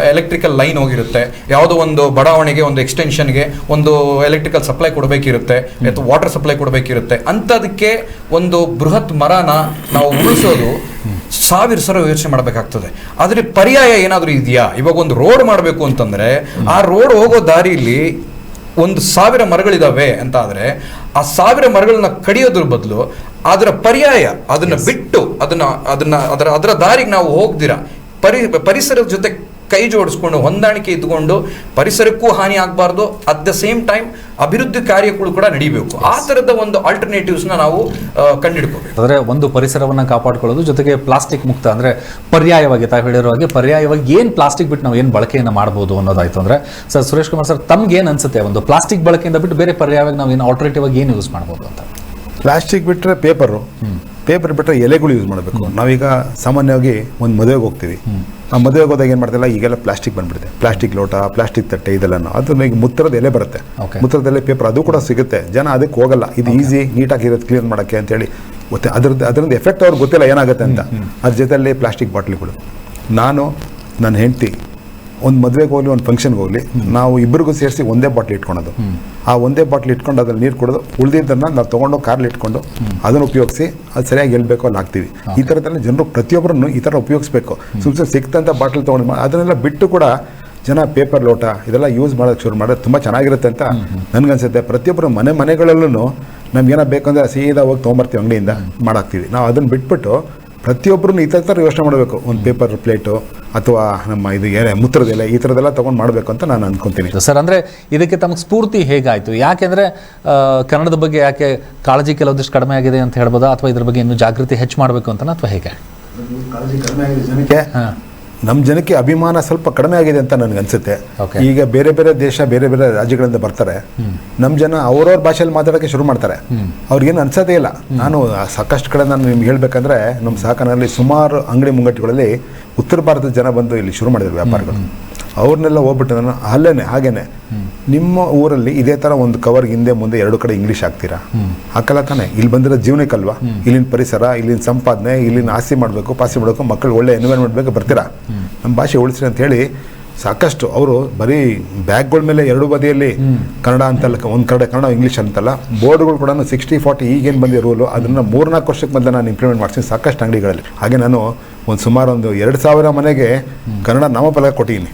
ಎಲೆಕ್ಟ್ರಿಕಲ್ ಲೈನ್ ಹೋಗಿರುತ್ತೆ. ಯಾವುದೋ ಒಂದು ಬಡಾವಣೆಗೆ ಒಂದು ಎಕ್ಸ್ಟೆನ್ಷನ್ಗೆ ಒಂದು ಎಲೆಕ್ಟ್ರಿಕಲ್ ಸಪ್ಲೈ ಕೊಡಬೇಕಿರುತ್ತೆ ಅಥವಾ ವಾಟರ್ ಸಪ್ಲೈ ಕೊಡಬೇಕಿರುತ್ತೆ. ಅಂಥದಕ್ಕೆ ಒಂದು ಬೃಹತ್ ಮರನ ನಾವು ಉಳಿಸೋದು ಸಾವಿರ ಸಲ ಯೋಚನೆ ಮಾಡಬೇಕಾಗ್ತದೆ. ಆದರೆ ಪರ್ಯಾಯ ಏನಾದರೂ ಇದೆಯಾ? ಇವಾಗ ಒಂದು ರೋಡ್ ಮಾಡಬೇಕು ಅಂತಂದರೆ ಆ ರೋಡ್ ಹೋಗೋ ದಾರಿಯಲ್ಲಿ ಒಂದು ಸಾವಿರ ಮರಗಳಿದ್ದಾವೆ ಅಂತ ಆದರೆ ಆ ಸಾವಿರ ಮರಗಳನ್ನ ಕಡಿಯೋದ್ರ ಬದಲು ಅದರ ಪರ್ಯಾಯ ಅದನ್ನ ಬಿಟ್ಟು ಅದನ್ನ ಅದನ್ನ ಅದರ ಅದರ ದಾರಿಗೆ ನಾವು ಹೋಗ್ದಿರ? ಪರಿ ಪರಿಸರದ ಜೊತೆ ಕೈ ಜೋಡಿಸ್ಕೊಂಡು ಹೊಂದಾಣಿಕೆ ಇದ್ದುಕೊಂಡು ಪರಿಸರಕ್ಕೂ ಹಾನಿ ಆಗಬಾರ್ದು. ಅಟ್ ದ ಸೇಮ್ ಟೈಮ್ ಅಭಿವೃದ್ಧಿ ಕಾರ್ಯಗಳು ಕೂಡ ನಡಿಬೇಕು. ಆ ಥರದ ಒಂದು ಆಲ್ಟರ್ನೇಟಿವ್ಸ್ನ ನಾವು ಕಂಡುಹಿಡ್ಕೋಬೇಕು. ಅಂದರೆ ಅಂದ್ರೆ ಒಂದು ಪರಿಸರವನ್ನು ಕಾಪಾಡ್ಕೊಳ್ಳೋದು ಜೊತೆಗೆ ಪ್ಲಾಸ್ಟಿಕ್ ಮುಕ್ತ ಅಂದರೆ ಪರ್ಯಾಯವಾಗಿ ತಾವು ಹೇಳಿರೋ ಹಾಗೆ ಪರ್ಯಾಯವಾಗಿ ಏನು ಪ್ಲಾಸ್ಟಿಕ್ ಬಿಟ್ಟು ನಾವು ಏನು ಬಳಕೆಯನ್ನು ಮಾಡ್ಬೋದು ಅನ್ನೋದಾಯಿತು. ಅಂದರೆ ಸರ್ ಸುರೇಶ್ ಕುಮಾರ್ ಸರ್ ತಮ್ಗೆ ಏನು ಅನ್ಸುತ್ತೆ? ಒಂದು ಪ್ಲಾಸ್ಟಿಕ್ ಬಳಕೆಯಿಂದ ಬಿಟ್ಟು ಬೇರೆ ಪರ್ಯಾಯವಾಗಿ ನಾವು ಏನು ಆಲ್ಟರ್ನೇಟಿವ್ ಆಗಿ ಏನು ಯೂಸ್ ಮಾಡ್ಬೋದು ಅಂತ? ಪ್ಲಾಸ್ಟಿಕ್ ಬಿಟ್ಟರೆ ಪೇಪರು ಪೇಪರ್ ಬಿಟ್ಟರೆ ಎಲೆಗಳು ಯೂಸ್ ಮಾಡಬೇಕು. ನಾವೀಗ ಸಾಮಾನ್ಯವಾಗಿ ಒಂದು ಮದುವೆಗೆ ಹೋಗ್ತೀವಿ. ಆ ಮದುವೆಗೆ ಹೋದಾಗ ಏನು ಮಾಡ್ತಿಲ್ಲ ಈಗೆಲ್ಲ ಪ್ಲಾಸ್ಟಿಕ್ ಬಂದ್ಬಿಡುತ್ತೆ. ಪ್ಲಾಸ್ಟಿಕ್ ಲೋಟ ಪ್ಲಾಸ್ಟಿಕ್ ತಟ್ಟೆ ಇದೆಲ್ಲ ಅದನ್ನ ಈಗ ಮುತ್ತರದ ಎಲೆ ಬರುತ್ತೆ. ಮುತ್ತರದಲ್ಲೇ ಮುತ್ತರದ ಎಲೆ ಪೇಪರ್ ಅದು ಕೂಡ ಸಿಗುತ್ತೆ. ಜನ ಅದಕ್ಕೆ ಹೋಗಲ್ಲ. ಇದು ಈಸಿ ನೀಟಾಗಿ ಇರೋದು ಕ್ಲೀನ್ ಮಾಡೋಕ್ಕೆ ಅಂತೇಳಿ ಮತ್ತೆ ಅದ್ರದ್ದು ಅದರಿಂದ ಎಫೆಕ್ಟ್ ಅವ್ರಿಗೆ ಗೊತ್ತಿಲ್ಲ ಏನಾಗುತ್ತೆ ಅಂತ. ಅದ್ರ ಜೊತೆಯಲ್ಲಿ ಪ್ಲಾಸ್ಟಿಕ್ ಬಾಟ್ಲಿಗಳು ನಾನು ನನ್ನ ಹೆಂಡತಿ ಒಂದು ಮದುವೆಗೆ ಹೋಗಲಿ ಒಂದು ಫಂಕ್ಷನ್ಗೆ ಹೋಗಲಿ ನಾವು ಇಬ್ಬರಿಗೂ ಸೇರಿಸಿ ಒಂದೇ ಬಾಟ್ಲಿ ಇಟ್ಕೊಳೋದು. ಆ ಒಂದೇ ಬಾಟ್ಲಿ ಇಟ್ಕೊಂಡು ಅದ್ರಲ್ಲಿ ನೀರು ಕುಡಿದು ಉಳಿದಿದ್ದನ್ನು ನಾವು ತೊಗೊಂಡು ಕಾರ್ಲಿ ಇಟ್ಕೊಂಡು ಅದನ್ನು ಉಪಯೋಗಿಸಿ ಅದು ಸರಿಯಾಗಿ ಎಲ್ಲಿ ಬೇಕೋ ಅಲ್ಲಿ ಹಾಕ್ತೀವಿ. ಈ ಥರದಲ್ಲಿ ಜನರು ಪ್ರತಿಯೊಬ್ಬರನ್ನು ಈ ಥರ ಉಪಯೋಗಿಸ್ಬೇಕು. ಸುಮ್ಮನೆ ಸಿಕ್ತಂಥ ಬಾಟ್ಲಿ ತೊಗೊಂಡು ಅದನ್ನೆಲ್ಲ ಬಿಟ್ಟು ಕೂಡ ಜನ ಪೇಪರ್ ಲೋಟ ಇದೆಲ್ಲ ಯೂಸ್ ಮಾಡೋಕ್ಕೆ ಶುರು ಮಾಡೋದು ತುಂಬ ಚೆನ್ನಾಗಿರುತ್ತೆ ಅಂತ ನನಗನ್ಸುತ್ತೆ. ಪ್ರತಿಯೊಬ್ಬರು ಮನೆ ಮನೆಗಳಲ್ಲೂ ನಮ್ಗೇನೋ ಬೇಕಂದ್ರೆ ಸೀದಾ ಹೋಗಿ ತೊಗೊಂಬರ್ತೀವಿ ಅಂಗಡಿಯಿಂದ ಮಾಡಾಕ್ತೀವಿ. ನಾವು ಅದನ್ನು ಬಿಟ್ಬಿಟ್ಟು ಪ್ರತಿಯೊಬ್ಬರು ಈ ಥರ ಯೋಚನೆ ಮಾಡಬೇಕು. ಒಂದು ಪೇಪರ್ ಪ್ಲೇಟು ಅಥವಾ ನಮ್ಮ ಇದು ಏನೇ ಮೂತ್ರದೆಲೆ ಈ ಥರದ್ದೆಲ್ಲ ತೊಗೊಂಡು ಮಾಡಬೇಕು ಅಂತ ನಾನು ಅಂದ್ಕೊತೀನಿ ಸರ್ ಅಂದರೆ ಇದಕ್ಕೆ ತಮಗೆ ಸ್ಫೂರ್ತಿ ಹೇಗಾಯಿತು? ಯಾಕೆಂದರೆ ಕನ್ನಡದ ಬಗ್ಗೆ ಯಾಕೆ ಕಾಳಜಿ ಕೆಲವೊಂದಿಷ್ಟು ಕಡಿಮೆ ಆಗಿದೆ ಅಂತ ಹೇಳ್ಬೋದಾ? ಅಥವಾ ಇದ್ರ ಬಗ್ಗೆ ಇನ್ನೂ ಜಾಗೃತಿ ಹೆಚ್ಚು ಮಾಡಬೇಕು ಅಂತ ಅಥವಾ ಹೇಗೆ? ಕಡಿಮೆ ಜನಕ್ಕೆ. ನಮ್ಮ ಜನಕ್ಕೆ ಅಭಿಮಾನ ಸ್ವಲ್ಪ ಕಡಿಮೆ ಆಗಿದೆ ಅಂತ ನನಗೆ ಅನ್ಸುತ್ತೆ. ಈಗ ಬೇರೆ ಬೇರೆ ದೇಶ ಬೇರೆ ಬೇರೆ ರಾಜ್ಯಗಳಿಂದ ಬರ್ತಾರೆ. ನಮ್ಮ ಜನ ಅವ್ರವ್ರ ಭಾಷೆಯಲ್ಲಿ ಮಾತಾಡೋಕ್ಕೆ ಶುರು ಮಾಡ್ತಾರೆ. ಅವ್ರಿಗೇನು ಅನ್ಸೋದೇ ಇಲ್ಲ. ನಾನು ಸಾಕಷ್ಟು ಕಡೆ ನಾನು ನಿಮ್ಗೆ ಹೇಳಬೇಕಂದ್ರೆ ನಮ್ಮ ಸಹಕಾರದಲ್ಲಿ ಸುಮಾರು ಅಂಗಡಿ ಮುಂಗಟ್ಟುಗಳಲ್ಲಿ ಉತ್ತರ ಭಾರತದ ಜನ ಬಂದು ಇಲ್ಲಿ ಶುರು ಮಾಡಿದ್ರು ವ್ಯಾಪಾರಗಳು. ಅವ್ರನ್ನೆಲ್ಲ ಹೋಗ್ಬಿಟ್ಟು ನಾನು ಅಲ್ಲೇನೆ, ಹಾಗೇನೆ. ನಿಮ್ಮ ಊರಲ್ಲಿ ಇದೇ ಥರ ಒಂದು ಕವರ್ ಹಿಂದೆ ಮುಂದೆ ಎರಡು ಕಡೆ ಇಂಗ್ಲೀಷ್ ಹಾಕ್ತೀರಾ? ಹಾಕಲ್ಲ ತಾನೆ? ಇಲ್ಲಿ ಬಂದಿರೋ ಜೀವನಕ್ಕಲ್ವಾ ಇಲ್ಲಿನ ಪರಿಸರ, ಇಲ್ಲಿನ ಸಂಪಾದನೆ, ಇಲ್ಲಿನ ಆಸ್ತಿ ಮಾಡಬೇಕು ಪಾಸಿ ಮಾಡಬೇಕು, ಮಕ್ಕಳು ಒಳ್ಳೆ ಎನ್ವಿರಾನ್ಮೆಂಟ್ ಬೇಕು ಬರ್ತೀರಾ? ನಮ್ಮ ಭಾಷೆ ಉಳಿಸ್ರಿ ಅಂತ ಹೇಳಿ ಸಾಕಷ್ಟು ಅವರು ಬರೀ ಬ್ಯಾಗ್ಗಳ ಮೇಲೆ ಎರಡು ಬದಿಯಲ್ಲಿ ಕನ್ನಡ ಅಂತಲ್ಲ, ಒಂದು ಕಡೆ ಕನ್ನಡ ಇಂಗ್ಲೀಷ್ ಅಂತಲ್ಲ, ಬೋರ್ಡ್ಗಳು ಕೂಡ ಸಿಕ್ಸ್ಟಿ ಫಾರ್ಟಿ ಈಗೇನು ಬಂದಿರೋ ರೂಲು ಅದನ್ನು ಮೂರ್ನಾಲ್ಕು ವರ್ಷಕ್ಕೆ ಮೊದಲು ನಾನು ಇಂಪ್ಲಿಮೆಂಟ್ ಮಾಡ್ತೀನಿ ಸಾಕಷ್ಟು ಅಂಗಡಿಗಳಲ್ಲಿ. ಹಾಗೆ ನಾನು ಒಂದು ಸುಮಾರು ಒಂದು ಎರಡು ಸಾವಿರ ಮನೆಗೆ ಕನ್ನಡ ನಾಮಫಲಕ ಕೊಟ್ಟಿದ್ದೀನಿ.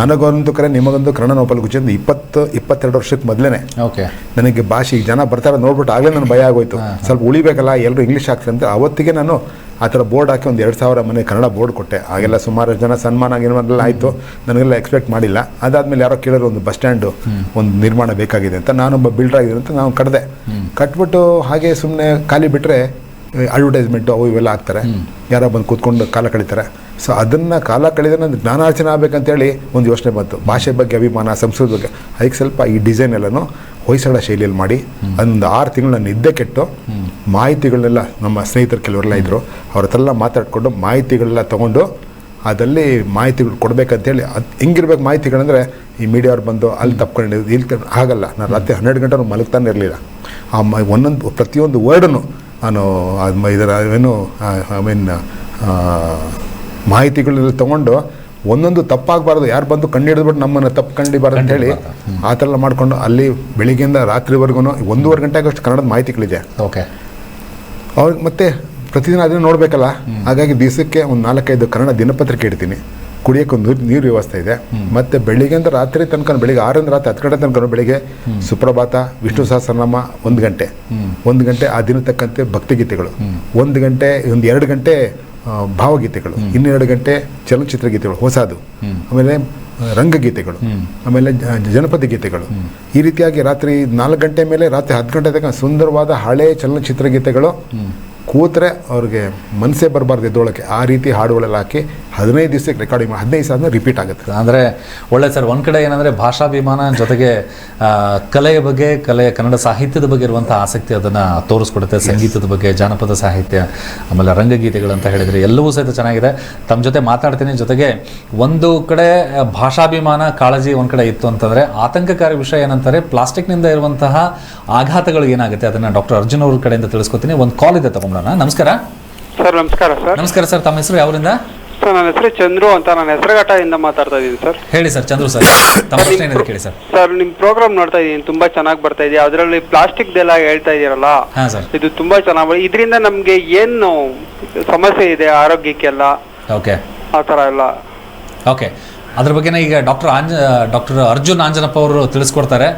ನನಗೊಂದು ಕರೆ ನಿಮಗೊಂದು ಕನ್ನಡ ನಾಮಫಲಕ ಉಚಿತ ಇಪ್ಪತ್ತು ಇಪ್ಪತ್ತೆರಡು ವರ್ಷಕ್ಕೆ ಮೊದಲೇ ಓಕೆ. ನನಗೆ ಭಾಷೆ ಈಗ ಜನ ಬರ್ತಾರೆ ನೋಡ್ಬಿಟ್ಟು ಆಗಲೇ ನಾನು ಭಯ ಆಗೋಯ್ತು. ಸ್ವಲ್ಪ ಉಳಿಬೇಕಲ್ಲ ಎಲ್ಲರೂ ಇಂಗ್ಲೀಷ್ ಆಗ್ತಾರೆ ಅಂತ. ಅವತ್ತಿಗೆ ನಾನು ಆ ಥರ ಬೋರ್ಡ್ ಹಾಕಿ ಒಂದು ಎರಡು ಸಾವಿರ ಮನೆ ಕನ್ನಡ ಬೋರ್ಡ್ ಕೊಟ್ಟೆ. ಆಗೆಲ್ಲ ಸುಮಾರು ಜನ ಸನ್ಮಾನ ಆಗಿರೋದೆಲ್ಲ ಆಯಿತು. ನನಗೆಲ್ಲ ಎಕ್ಸ್ಪೆಕ್ಟ್ ಮಾಡಿಲ್ಲ. ಅದಾದ್ಮೇಲೆ ಯಾರೋ ಕೇಳಿದ್ರು ಒಂದು ಬಸ್ ಸ್ಟ್ಯಾಂಡು ಒಂದು ನಿರ್ಮಾಣ ಬೇಕಾಗಿದೆ ಅಂತ. ನಾನೊಬ್ಬ ಬಿಲ್ಡರ್ ಆಗಿದೆ ಅಂತ ನಾವು ಕಟ್ಟಿದೆ ಕಟ್ಬಿಟ್ಟು ಹಾಗೆ ಸುಮ್ಮನೆ ಖಾಲಿ ಬಿಟ್ಟರೆ ಅಡ್ವರ್ಟೈಸ್ಮೆಂಟು ಅವು ಇವೆಲ್ಲ ಹಾಕ್ತಾರೆ. ಯಾರೋ ಬಂದು ಕೂತ್ಕೊಂಡು ಕಾಲ ಕಳೀತಾರೆ. ಸೊ ಅದನ್ನು ಕಾಲ ಕಳೆದ್ರೆ ನಂದು ಜ್ಞಾನಾರ್ಚನೆ ಆಗಬೇಕಂತೇಳಿ ಒಂದು ಯೋಚನೆ ಬಂತು. ಭಾಷೆ ಬಗ್ಗೆ ಅಭಿಮಾನ ಸಂಸ್ಕೃತಿ ಬಗ್ಗೆ. ಅದಕ್ಕೆ ಸ್ವಲ್ಪ ಈ ಡಿಸೈನ್ ಎಲ್ಲನೂ ಹೊಯ್ಸಳ ಶೈಲಿಯಲ್ಲಿ ಮಾಡಿ ಒಂದು ಆರು ತಿಂಗಳು ನಿದ್ದೆ ಕೆಟ್ಟು ಮಾಹಿತಿಗಳನ್ನೆಲ್ಲ ನಮ್ಮ ಸ್ನೇಹಿತರು ಕೆಲವರೆಲ್ಲ ಇದ್ದರು ಅವ್ರ ಹತ್ರ ಎಲ್ಲ ಮಾತಾಡಿಕೊಂಡು ಮಾಹಿತಿಗಳೆಲ್ಲ ತೊಗೊಂಡು ಅದರಲ್ಲಿ ಮಾಹಿತಿಗಳು ಕೊಡಬೇಕಂತೇಳಿ. ಅದು ಹೆಂಗಿರ್ಬೇಕು ಮಾಹಿತಿಗಳಂದರೆ ಈ ಮೀಡಿಯಾವ್ರು ಬಂದು ಅಲ್ಲಿ ತಪ್ಕೊಂಡು ಇಲ್ಲಿ ಆಗಲ್ಲ. ನಾನು ರಾತ್ರಿ ಹನ್ನೆರಡು ಗಂಟೆ ಮಲಗ್ತಾನೆ ಇರಲಿಲ್ಲ. ಆ ಮ ಒಂದೊಂದು ಪ್ರತಿಯೊಂದು ವರ್ಡನ್ನು ನಾನು ಇದರ ಏನು ಐ ಮೀನ್ ಮಾಹಿತಿಗಳನ್ನೆಲ್ಲ ತೊಗೊಂಡು ಒಂದೊಂದು ತಪ್ಪಾಗಬಾರ್ದು. ಯಾರು ಬಂದು ಕಂಡು ಹಿಡಿದ್ಬಿಟ್ಟು ನಮ್ಮನ್ನು ತಪ್ಪು ಕಂಡಿಬಾರ್ದು ಅಂತ ಹೇಳಿ ಆ ಥರ ಎಲ್ಲ ಮಾಡಿಕೊಂಡು ಅಲ್ಲಿ ಬೆಳಿಗ್ಗೆಯಿಂದ ರಾತ್ರಿವರೆಗೂ ಒಂದೂವರೆ ಗಂಟೆ ಆಗೋಷ್ಟು ಕನ್ನಡದ ಮಾಹಿತಿಗಳಿದೆ. ಓಕೆ. ಅವ್ರಿಗೆ ಮತ್ತೆ ಪ್ರತಿದಿನ ಅದನ್ನು ನೋಡಬೇಕಲ್ಲ? ಹಾಗಾಗಿ ದಿವಸಕ್ಕೆ ಒಂದು ನಾಲ್ಕೈದು ಕನ್ನಡ ದಿನಪತ್ರಿಕೆ ಇಡ್ತೀನಿ. ಕುಡಿಯೋಕೆ ಒಂದು ನೀರು ವ್ಯವಸ್ಥೆ ಇದೆ. ಮತ್ತೆ ಬೆಳಿಗ್ಗೆಯಿಂದ ರಾತ್ರಿ ತನಕ ಬೆಳಿಗ್ಗೆ ಆರರಿಂದ ರಾತ್ರಿ ಹತ್ತು ಗಂಟೆ ತನಕ ಬೆಳಿಗ್ಗೆ ಸುಪ್ರಭಾತ ವಿಷ್ಣು ಸಹಸ್ರನಾಮ ಒಂದು ಗಂಟೆ. ಒಂದು ಗಂಟೆ ಆ ದಿನ ತಕ್ಕಂತೆ ಭಕ್ತಿಗೀತೆಗಳು. ಒಂದು ಗಂಟೆ ಒಂದು ಎರಡು ಗಂಟೆ ಭಾವಗೀತೆಗಳು. ಇನ್ನೆರಡು ಗಂಟೆ ಚಲನಚಿತ್ರ ಗೀತೆಗಳು ಹೊಸದು. ಆಮೇಲೆ ರಂಗಗೀತೆಗಳು. ಆಮೇಲೆ ಜನಪದ ಗೀತೆಗಳು. ಈ ರೀತಿಯಾಗಿ ರಾತ್ರಿ ನಾಲ್ಕು ಗಂಟೆ ಮೇಲೆ ರಾತ್ರಿ ಹತ್ತು ಗಂಟೆ ತನಕ ಸುಂದರವಾದ ಹಳೆ ಚಲನಚಿತ್ರ ಗೀತೆಗಳು ಕೂತ್ರೆ ಅವ್ರಿಗೆ ಮನಸ್ಸೇ ಬರಬಾರ್ದು ಎದ್ದೊಳಕ್ಕೆ. ಆ ರೀತಿ ಹಾಡುಗಳೆಲ್ಲ ಹಾಕಿ ಹದಿನೈದು ದಿವಸಕ್ಕೆ ರೆಕಾರ್ಡಿಂಗ್ ಹದಿನೈದು ಸಾವಿರ ರಿಪೀಟ್ ಆಗುತ್ತೆ. ಅಂದರೆ ಒಳ್ಳೆ ಸರ್ ಒಂದು ಕಡೆ ಏನಂದರೆ ಭಾಷಾಭಿಮಾನ ಜೊತೆಗೆ ಕಲೆಯ ಬಗ್ಗೆ ಕಲೆಯ ಕನ್ನಡ ಸಾಹಿತ್ಯದ ಬಗ್ಗೆ ಇರುವಂಥ ಆಸಕ್ತಿ ಅದನ್ನು ತೋರಿಸ್ಕೊಡುತ್ತೆ. ಸಂಗೀತದ ಬಗ್ಗೆ ಜಾನಪದ ಸಾಹಿತ್ಯ ಆಮೇಲೆ ರಂಗಗೀತೆಗಳಂತ ಹೇಳಿದರೆ ಎಲ್ಲವೂ ಸಹಿತ ಚೆನ್ನಾಗಿದೆ. ತಮ್ಮ ಜೊತೆ ಮಾತಾಡ್ತೀನಿ. ಜೊತೆಗೆ ಒಂದು ಕಡೆ ಭಾಷಾಭಿಮಾನ ಕಾಳಜಿ ಒಂದು ಕಡೆ ಇತ್ತು ಅಂತಂದರೆ ಆತಂಕಕಾರಿ ವಿಷಯ ಏನಂತಾರೆ ಪ್ಲಾಸ್ಟಿಕ್ನಿಂದ ಇರುವಂತಹ ಆಘಾತಗಳು ಏನಾಗುತ್ತೆ ಅದನ್ನು ಡಾಕ್ಟರ್ ಅರ್ಜುನ್ ಅವ್ರ ಕಡೆಯಿಂದ ತಿಳಿಸ್ಕೊತೀನಿ ಒಂದು ಕಾಲ್ ಇದೆ ತಗೊಂಡೋಣ ನಮಸ್ಕಾರ. ಸರ್ ನಮಸ್ಕಾರ ಸರ್. ನಮಸ್ಕಾರ ಸರ್ ತಮ್ಮ ಹೆಸರು ಯಾವರಿಂದ? ಸರ್ ನನ್ನ ಹೆಸರು ಚಂದ್ರು ಅಂತ ನಾನು ಹೆಸರುಘಟ್ಟದಿಂದ ಮಾತಾಡ್ತಾ ಇದ್ದೀನಿ ಸರ್. ಹೇಳಿ ಸರ್ ಚಂದ್ರು ಸರ್ ತಮ್ಮ ಪ್ರಶ್ನೆ ಏನಿದೆ ಕೇಳಿ ಸರ್. ಸರ್ ನಿಮ್ಮ ಪ್ರೋಗ್ರಾಮ್ ನೋಡ್ತಾ ಇದ್ದೀನಿ ತುಂಬಾ ಚೆನ್ನಾಗಿ ಬರ್ತಾ ಇದೆ ಅದರಲ್ಲಿ ಪ್ಲಾಸ್ಟಿಕ್ದೆಲ್ಲ ಹೇಳ್ತಾ ಇದೀರಲ್ಲ? ಹಾಂ ಸರ್. ಇದು ತುಂಬಾ ಚೆನ್ನಾಗಿ ಇದರಿಂದ ನಮ್ಗೆ ಏನು ಸಮಸ್ಯೆ ಇದೆ ಆರೋಗ್ಯಕ್ಕೆಲ್ಲ? ಓಕೆ. ಆ ಥರ ಎಲ್ಲ. ಓಕೆ. ಅದ್ರ ಬಗ್ಗೆನೇ ಈಗ ಡಾಕ್ಟರ್ ಆಂಜ ಡಾಕ್ಟರ್ ಅರ್ಜುನ್ ಆಂಜನಪ್ಪ ಅವರು ತಿಳಿಸ್ಕೊಡ್ತಾರೆ.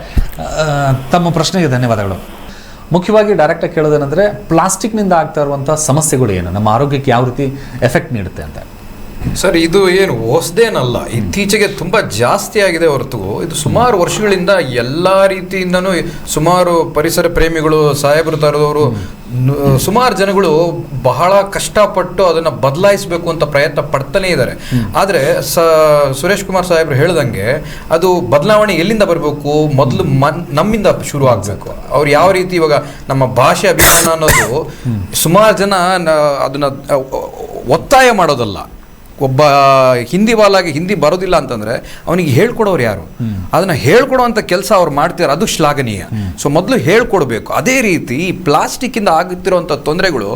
ಆ, ತಮ್ಮ ಪ್ರಶ್ನೆಗೆ ಧನ್ಯವಾದಗಳು. ಮುಖ್ಯವಾಗಿ ಡೈರೆಕ್ಟಾಗಿ ಕೇಳೋದೇನೆಂದರೆ ಪ್ಲಾಸ್ಟಿಕ್ನಿಂದ ಆಗ್ತಾ ಇರುವಂಥ ಸಮಸ್ಯೆಗಳು ಏನು? ನಮ್ಮ ಆರೋಗ್ಯಕ್ಕೆ ಯಾವ ರೀತಿ ಎಫೆಕ್ಟ್ ನೀಡುತ್ತೆ ಅಂತ. ಸರ್, ಇದು ಏನು ಹೊಸದೇನಲ್ಲ ಇತ್ತೀಚೆಗೆ ತುಂಬ ಜಾಸ್ತಿ ಆಗಿದೆ ಹೊರತು. ಇದು ಸುಮಾರು ವರ್ಷಗಳಿಂದ ಎಲ್ಲ ರೀತಿಯಿಂದನೂ ಸುಮಾರು ಪರಿಸರ ಪ್ರೇಮಿಗಳು, ಸಾಹೇಬರು ತರದವರು ಸುಮಾರು ಜನಗಳು ಬಹಳ ಕಷ್ಟಪಟ್ಟು ಅದನ್ನ ಬದಲಾಯಿಸಬೇಕು ಅಂತ ಪ್ರಯತ್ನ ಪಡ್ತಾನೆ ಇದ್ದಾರೆ. ಆದರೆ ಸ, ಸುರೇಶ್ ಕುಮಾರ್ ಸಾಹೇಬ್ರು ಹೇಳ್ದಂಗೆ ಅದು ಬದಲಾವಣೆ ಎಲ್ಲಿಂದ ಬರಬೇಕು? ಮೊದಲು ಮನ್, ನಮ್ಮಿಂದ ಶುರು ಆಗಬೇಕು. ಅವ್ರು ಯಾವ ರೀತಿ ಇವಾಗ ನಮ್ಮ ಭಾಷೆ ಅಭಿಮಾನ ಅನ್ನೋದು ಸುಮಾರು ಜನ ಅದನ್ನ ಒತ್ತಾಯ ಮಾಡೋದಲ್ಲ. ಒಬ್ಬ ಹಿಂದಿ ಬಾಲಾಗಿ ಹಿಂದಿ ಬರೋದಿಲ್ಲ ಅಂತಂದ್ರೆ ಅವನಿಗೆ ಹೇಳ್ಕೊಡೋರು ಯಾರು? ಅದನ್ನ ಹೇಳ್ಕೊಡುವಂತ ಕೆಲಸ ಅವ್ರು ಮಾಡ್ತಾರೆ ಅದು ಶ್ಲಾಘನೀಯ. ಸೊ ಮೊದಲು ಹೇಳ್ಕೊಡ್ಬೇಕು. ಅದೇ ರೀತಿ ಈ ಪ್ಲಾಸ್ಟಿಕ್ ಇಂದ ಆಗುತ್ತಿರುವಂತ ತೊಂದರೆಗಳು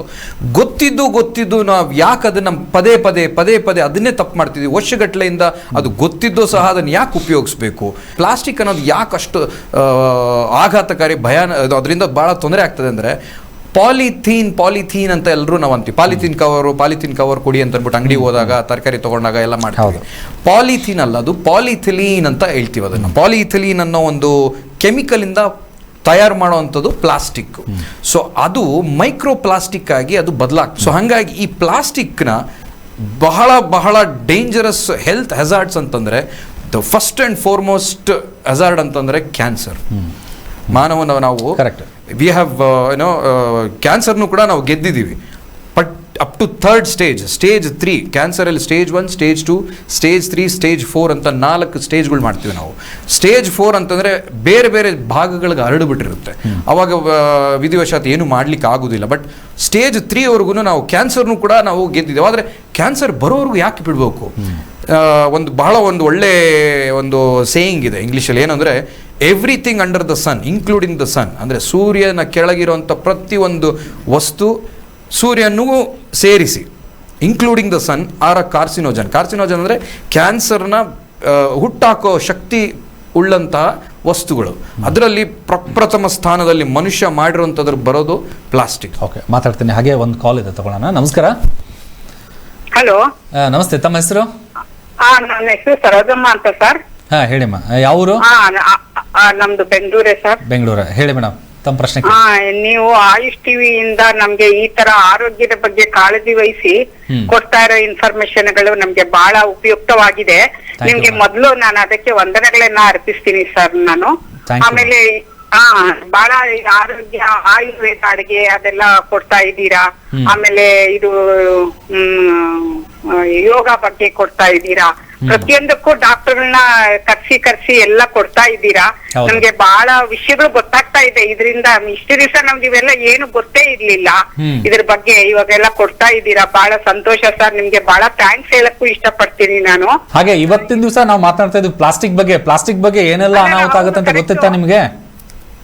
ಗೊತ್ತಿದ್ದು ಗೊತ್ತಿದ್ದು ನಾವು ಯಾಕೆ ಅದನ್ನ ಪದೇ ಪದೇ ಪದೇ ಪದೇ ಅದನ್ನೇ ತಪ್ಪು ಮಾಡ್ತಿದ್ವಿ? ವರ್ಷಗಟ್ಟಲೆಯಿಂದ ಅದು ಗೊತ್ತಿದ್ದು ಸಹ ಅದನ್ನ ಯಾಕೆ ಉಪಯೋಗಿಸ್ಬೇಕು? ಪ್ಲಾಸ್ಟಿಕ್ ಅನ್ನೋದು ಯಾಕಷ್ಟು ಆಘಾತಕಾರಿ, ಭಯಾನ, ಅದು ಅದರಿಂದ ಬಹಳ ತೊಂದರೆ ಆಗ್ತದೆ ಅಂದ್ರೆ ಪಾಲಿಥೀನ್ ಪಾಲಿಥೀನ್ ಅಂತ ಎಲ್ಲರೂ ನಾವು ಅಂತೀವಿ. ಪಾಲಿಥೀನ್ ಕವರು ಪಾಲಿಥೀನ್ ಕವರ್ ಕೊಡಿ ಅಂತ ಅಂದ್ಬಿಟ್ಟು ಅಂಗಡಿ ಹೋದಾಗ ತರಕಾರಿ ತಗೊಂಡಾಗ ಎಲ್ಲ ಮಾಡ್ತೀವಿ. ಪಾಲಿಥೀನ್ ಅಲ್ಲ ಅದು ಪಾಲಿಥಿಲೀನ್ ಅಂತ ಹೇಳ್ತೀವಿ ಅದನ್ನು. ಪಾಲಿಥಿಲೀನ್ ಅನ್ನೋ ಒಂದು ಕೆಮಿಕಲ್ ಇಂದ ತಯಾರು ಮಾಡುವಂಥದ್ದು ಪ್ಲಾಸ್ಟಿಕ್ ಸೊ ಅದು ಮೈಕ್ರೋ ಪ್ಲಾಸ್ಟಿಕ್ ಆಗಿ ಅದು ಬದಲಾಗ್ತದೆ. ಸೊ ಹಾಗಾಗಿ ಈ ಪ್ಲಾಸ್ಟಿಕ್ನ ಬಹಳ ಬಹಳ ಡೇಂಜರಸ್ ಹೆಲ್ತ್ ಹೆಜಾರ್ಡ್ಸ್ ಅಂತಂದ್ರೆ the first and foremost hazard ಅಂತಂದ್ರೆ ಕ್ಯಾನ್ಸರ್ ಮಾನವನ ನಾವು Correct. ವಿ ಹ್ಯಾವ್ ಏನೋ ಕ್ಯಾನ್ಸರ್ನು ಕೂಡ ನಾವು ಗೆದ್ದಿದ್ದೀವಿ. But up to third stage stage three ಕ್ಯಾನ್ಸರಲ್ಲಿ stage one stage two stage three stage four ಅಂತ ನಾಲ್ಕು ಸ್ಟೇಜ್ಗಳು ಮಾಡ್ತೀವಿ ನಾವು. ಸ್ಟೇಜ್ ಫೋರ್ ಅಂತಂದರೆ ಬೇರೆ ಬೇರೆ ಭಾಗಗಳಿಗೆ ಹರಡುಬಿಟ್ಟಿರುತ್ತೆ ಅವಾಗ ವಿಧಿವಶಾತ್ ಏನು ಮಾಡ್ಲಿಕ್ಕೆ ಆಗೋದಿಲ್ಲ. ಬಟ್ ಸ್ಟೇಜ್ ತ್ರೀವರೆಗೂ ನಾವು ಕ್ಯಾನ್ಸರ್ನು ಕೂಡ ನಾವು ಗೆದ್ದಿದ್ದೇವೆ. ಆದರೆ ಕ್ಯಾನ್ಸರ್ ಬರೋವರೆಗೂ ಯಾಕೆ ಬಿಡಬೇಕು? ಒಂದು ಬಹಳ ಒಂದು ಒಳ್ಳೆ ಒಂದು ಸೇಯಿಂಗ್ ಇದೆ ಇಂಗ್ಲೀಷಲ್ಲಿ ಏನಂದರೆ everything under the sun including the sun ಅಂದರೆ ಸೂರ್ಯನ ಕೆಳಗಿರುವಂಥ ಪ್ರತಿಯೊಂದು ವಸ್ತು ಸೂರ್ಯನೂ ಸೇರಿಸಿ including the sun are a carcinogen. Carcinogen ಅಂದರೆ ಕ್ಯಾನ್ಸರ್ನ ಹುಟ್ಟಾಕೋ ಶಕ್ತಿ ಉಳ್ಳಂತಹ ವಸ್ತುಗಳು. ಅದರಲ್ಲಿ ಪ್ರಪ್ರಥಮ ಸ್ಥಾನದಲ್ಲಿ ಮನುಷ್ಯ ಮಾಡಿರುವಂಥದ್ರ ಬರೋದು ಪ್ಲಾಸ್ಟಿಕ್. ಓಕೆ ಮಾತಾಡ್ತೀನಿ. ಹಾಗೆ ಒಂದು ಕಾಲ್ ಇದೆ ತಗೊಳ್ಳೋಣ. ನಮಸ್ಕಾರ. ಹಲೋ ನಮಸ್ತೆ ತಮ್ಮ ಹೆಸರು? ಹಾ ನನ್ನ ಹೆಸರು ಸರೋಜಮ್ಮ ಅಂತ ಸರ್. ಹಾಂ ಹೇಳಿಮ್ಮ ಯಾವ ಹಾ ನ- ಆ- ಆ, ನಮ್ದು ಬೆಂಗಳೂರೇ ಸರ್. ಬೆಂಗಳೂರ. ಹೇಳಿ ಮೇಡಮ್ ತಮ್ಮ ಪ್ರಶ್ನೆ ಹಾ ನೀವು ಆಯುಷ್ ಇಂದ ನಮ್ಗೆ ಈ ತರ ಆರೋಗ್ಯದ ಬಗ್ಗೆ ಕಾಳಜಿ ವಹಿಸಿ ಹ್ಮ್. ಕೊಡ್ತಾ ಇರೋ ಇನ್ಫಾರ್ಮೇಶನ್ಗಳು ನಮ್ಗೆ ಬಹಳ ಉಪಯುಕ್ತವಾಗಿದೆ. You, ನಿಮ್ಗೆ. ಮೊದಲು ನಾನು ಅದಕ್ಕೆ ವಂದನೆಗಳನ್ನ ಅರ್ಪಿಸ್ತೀನಿ ಸರ್ ನಾನು. Thank you, ಆಮೇಲೆ ಹಾ ಬಹಳ ಈಗ ಆರೋಗ್ಯ ಆಯುರ್ವೇದ ಅಡಿಗೆ ಅದೆಲ್ಲ ಕೊಡ್ತಾ ಇದ್ದೀರಾ? ಆಮೇಲೆ ಇದು ಹ್ಮ್ ಯೋಗ ಬಗ್ಗೆ ಕೊಡ್ತಾ ಇದ್ದೀರಾ? ಪ್ರತಿಯೊಂದಕ್ಕೂ ಡಾಕ್ಟರ್ಗಳನ್ನ ಕರ್ಸಿ ಕರ್ಸಿ ಎಲ್ಲ ಕೊಡ್ತಾ ಇದ್ದೀರಾ. ನಮ್ಗೆ ಬಹಳ ವಿಷಯಗಳು ಗೊತ್ತಾಗ್ತಾ ಇದೆ. ಇದರಿಂದ ಇಷ್ಟು ದಿವಸ ನಮ್ಗೆ ಇವೆಲ್ಲ ಏನು ಗೊತ್ತೇ ಇರ್ಲಿಲ್ಲ. ಇದ್ರ ಬಗ್ಗೆ ಇವಾಗೆಲ್ಲ ಕೊಡ್ತಾ ಇದ್ದೀರಾ? ಬಹಳ ಸಂತೋಷ ಸರ್. ನಿಮ್ಗೆ ಬಹಳ ಥ್ಯಾಂಕ್ಸ್ ಹೇಳಕ್ಕೂ ಇಷ್ಟಪಡ್ತೀನಿ ನಾನು. ಹಾಗೆ ಇವತ್ತಿನ ದಿವಸ ನಾವು ಮಾತಾಡ್ತಾ ಇದ್ವಿ ಪ್ಲಾಸ್ಟಿಕ್ ಬಗ್ಗೆ ಪ್ಲಾಸ್ಟಿಕ್ ಬಗ್ಗೆ ಏನೆಲ್ಲ ಅನಾಹುತ ಆಗುತ್ತೆ ಅಂತ ಗೊತ್ತಿತ್ತಾ. ನಿಮಗೆ?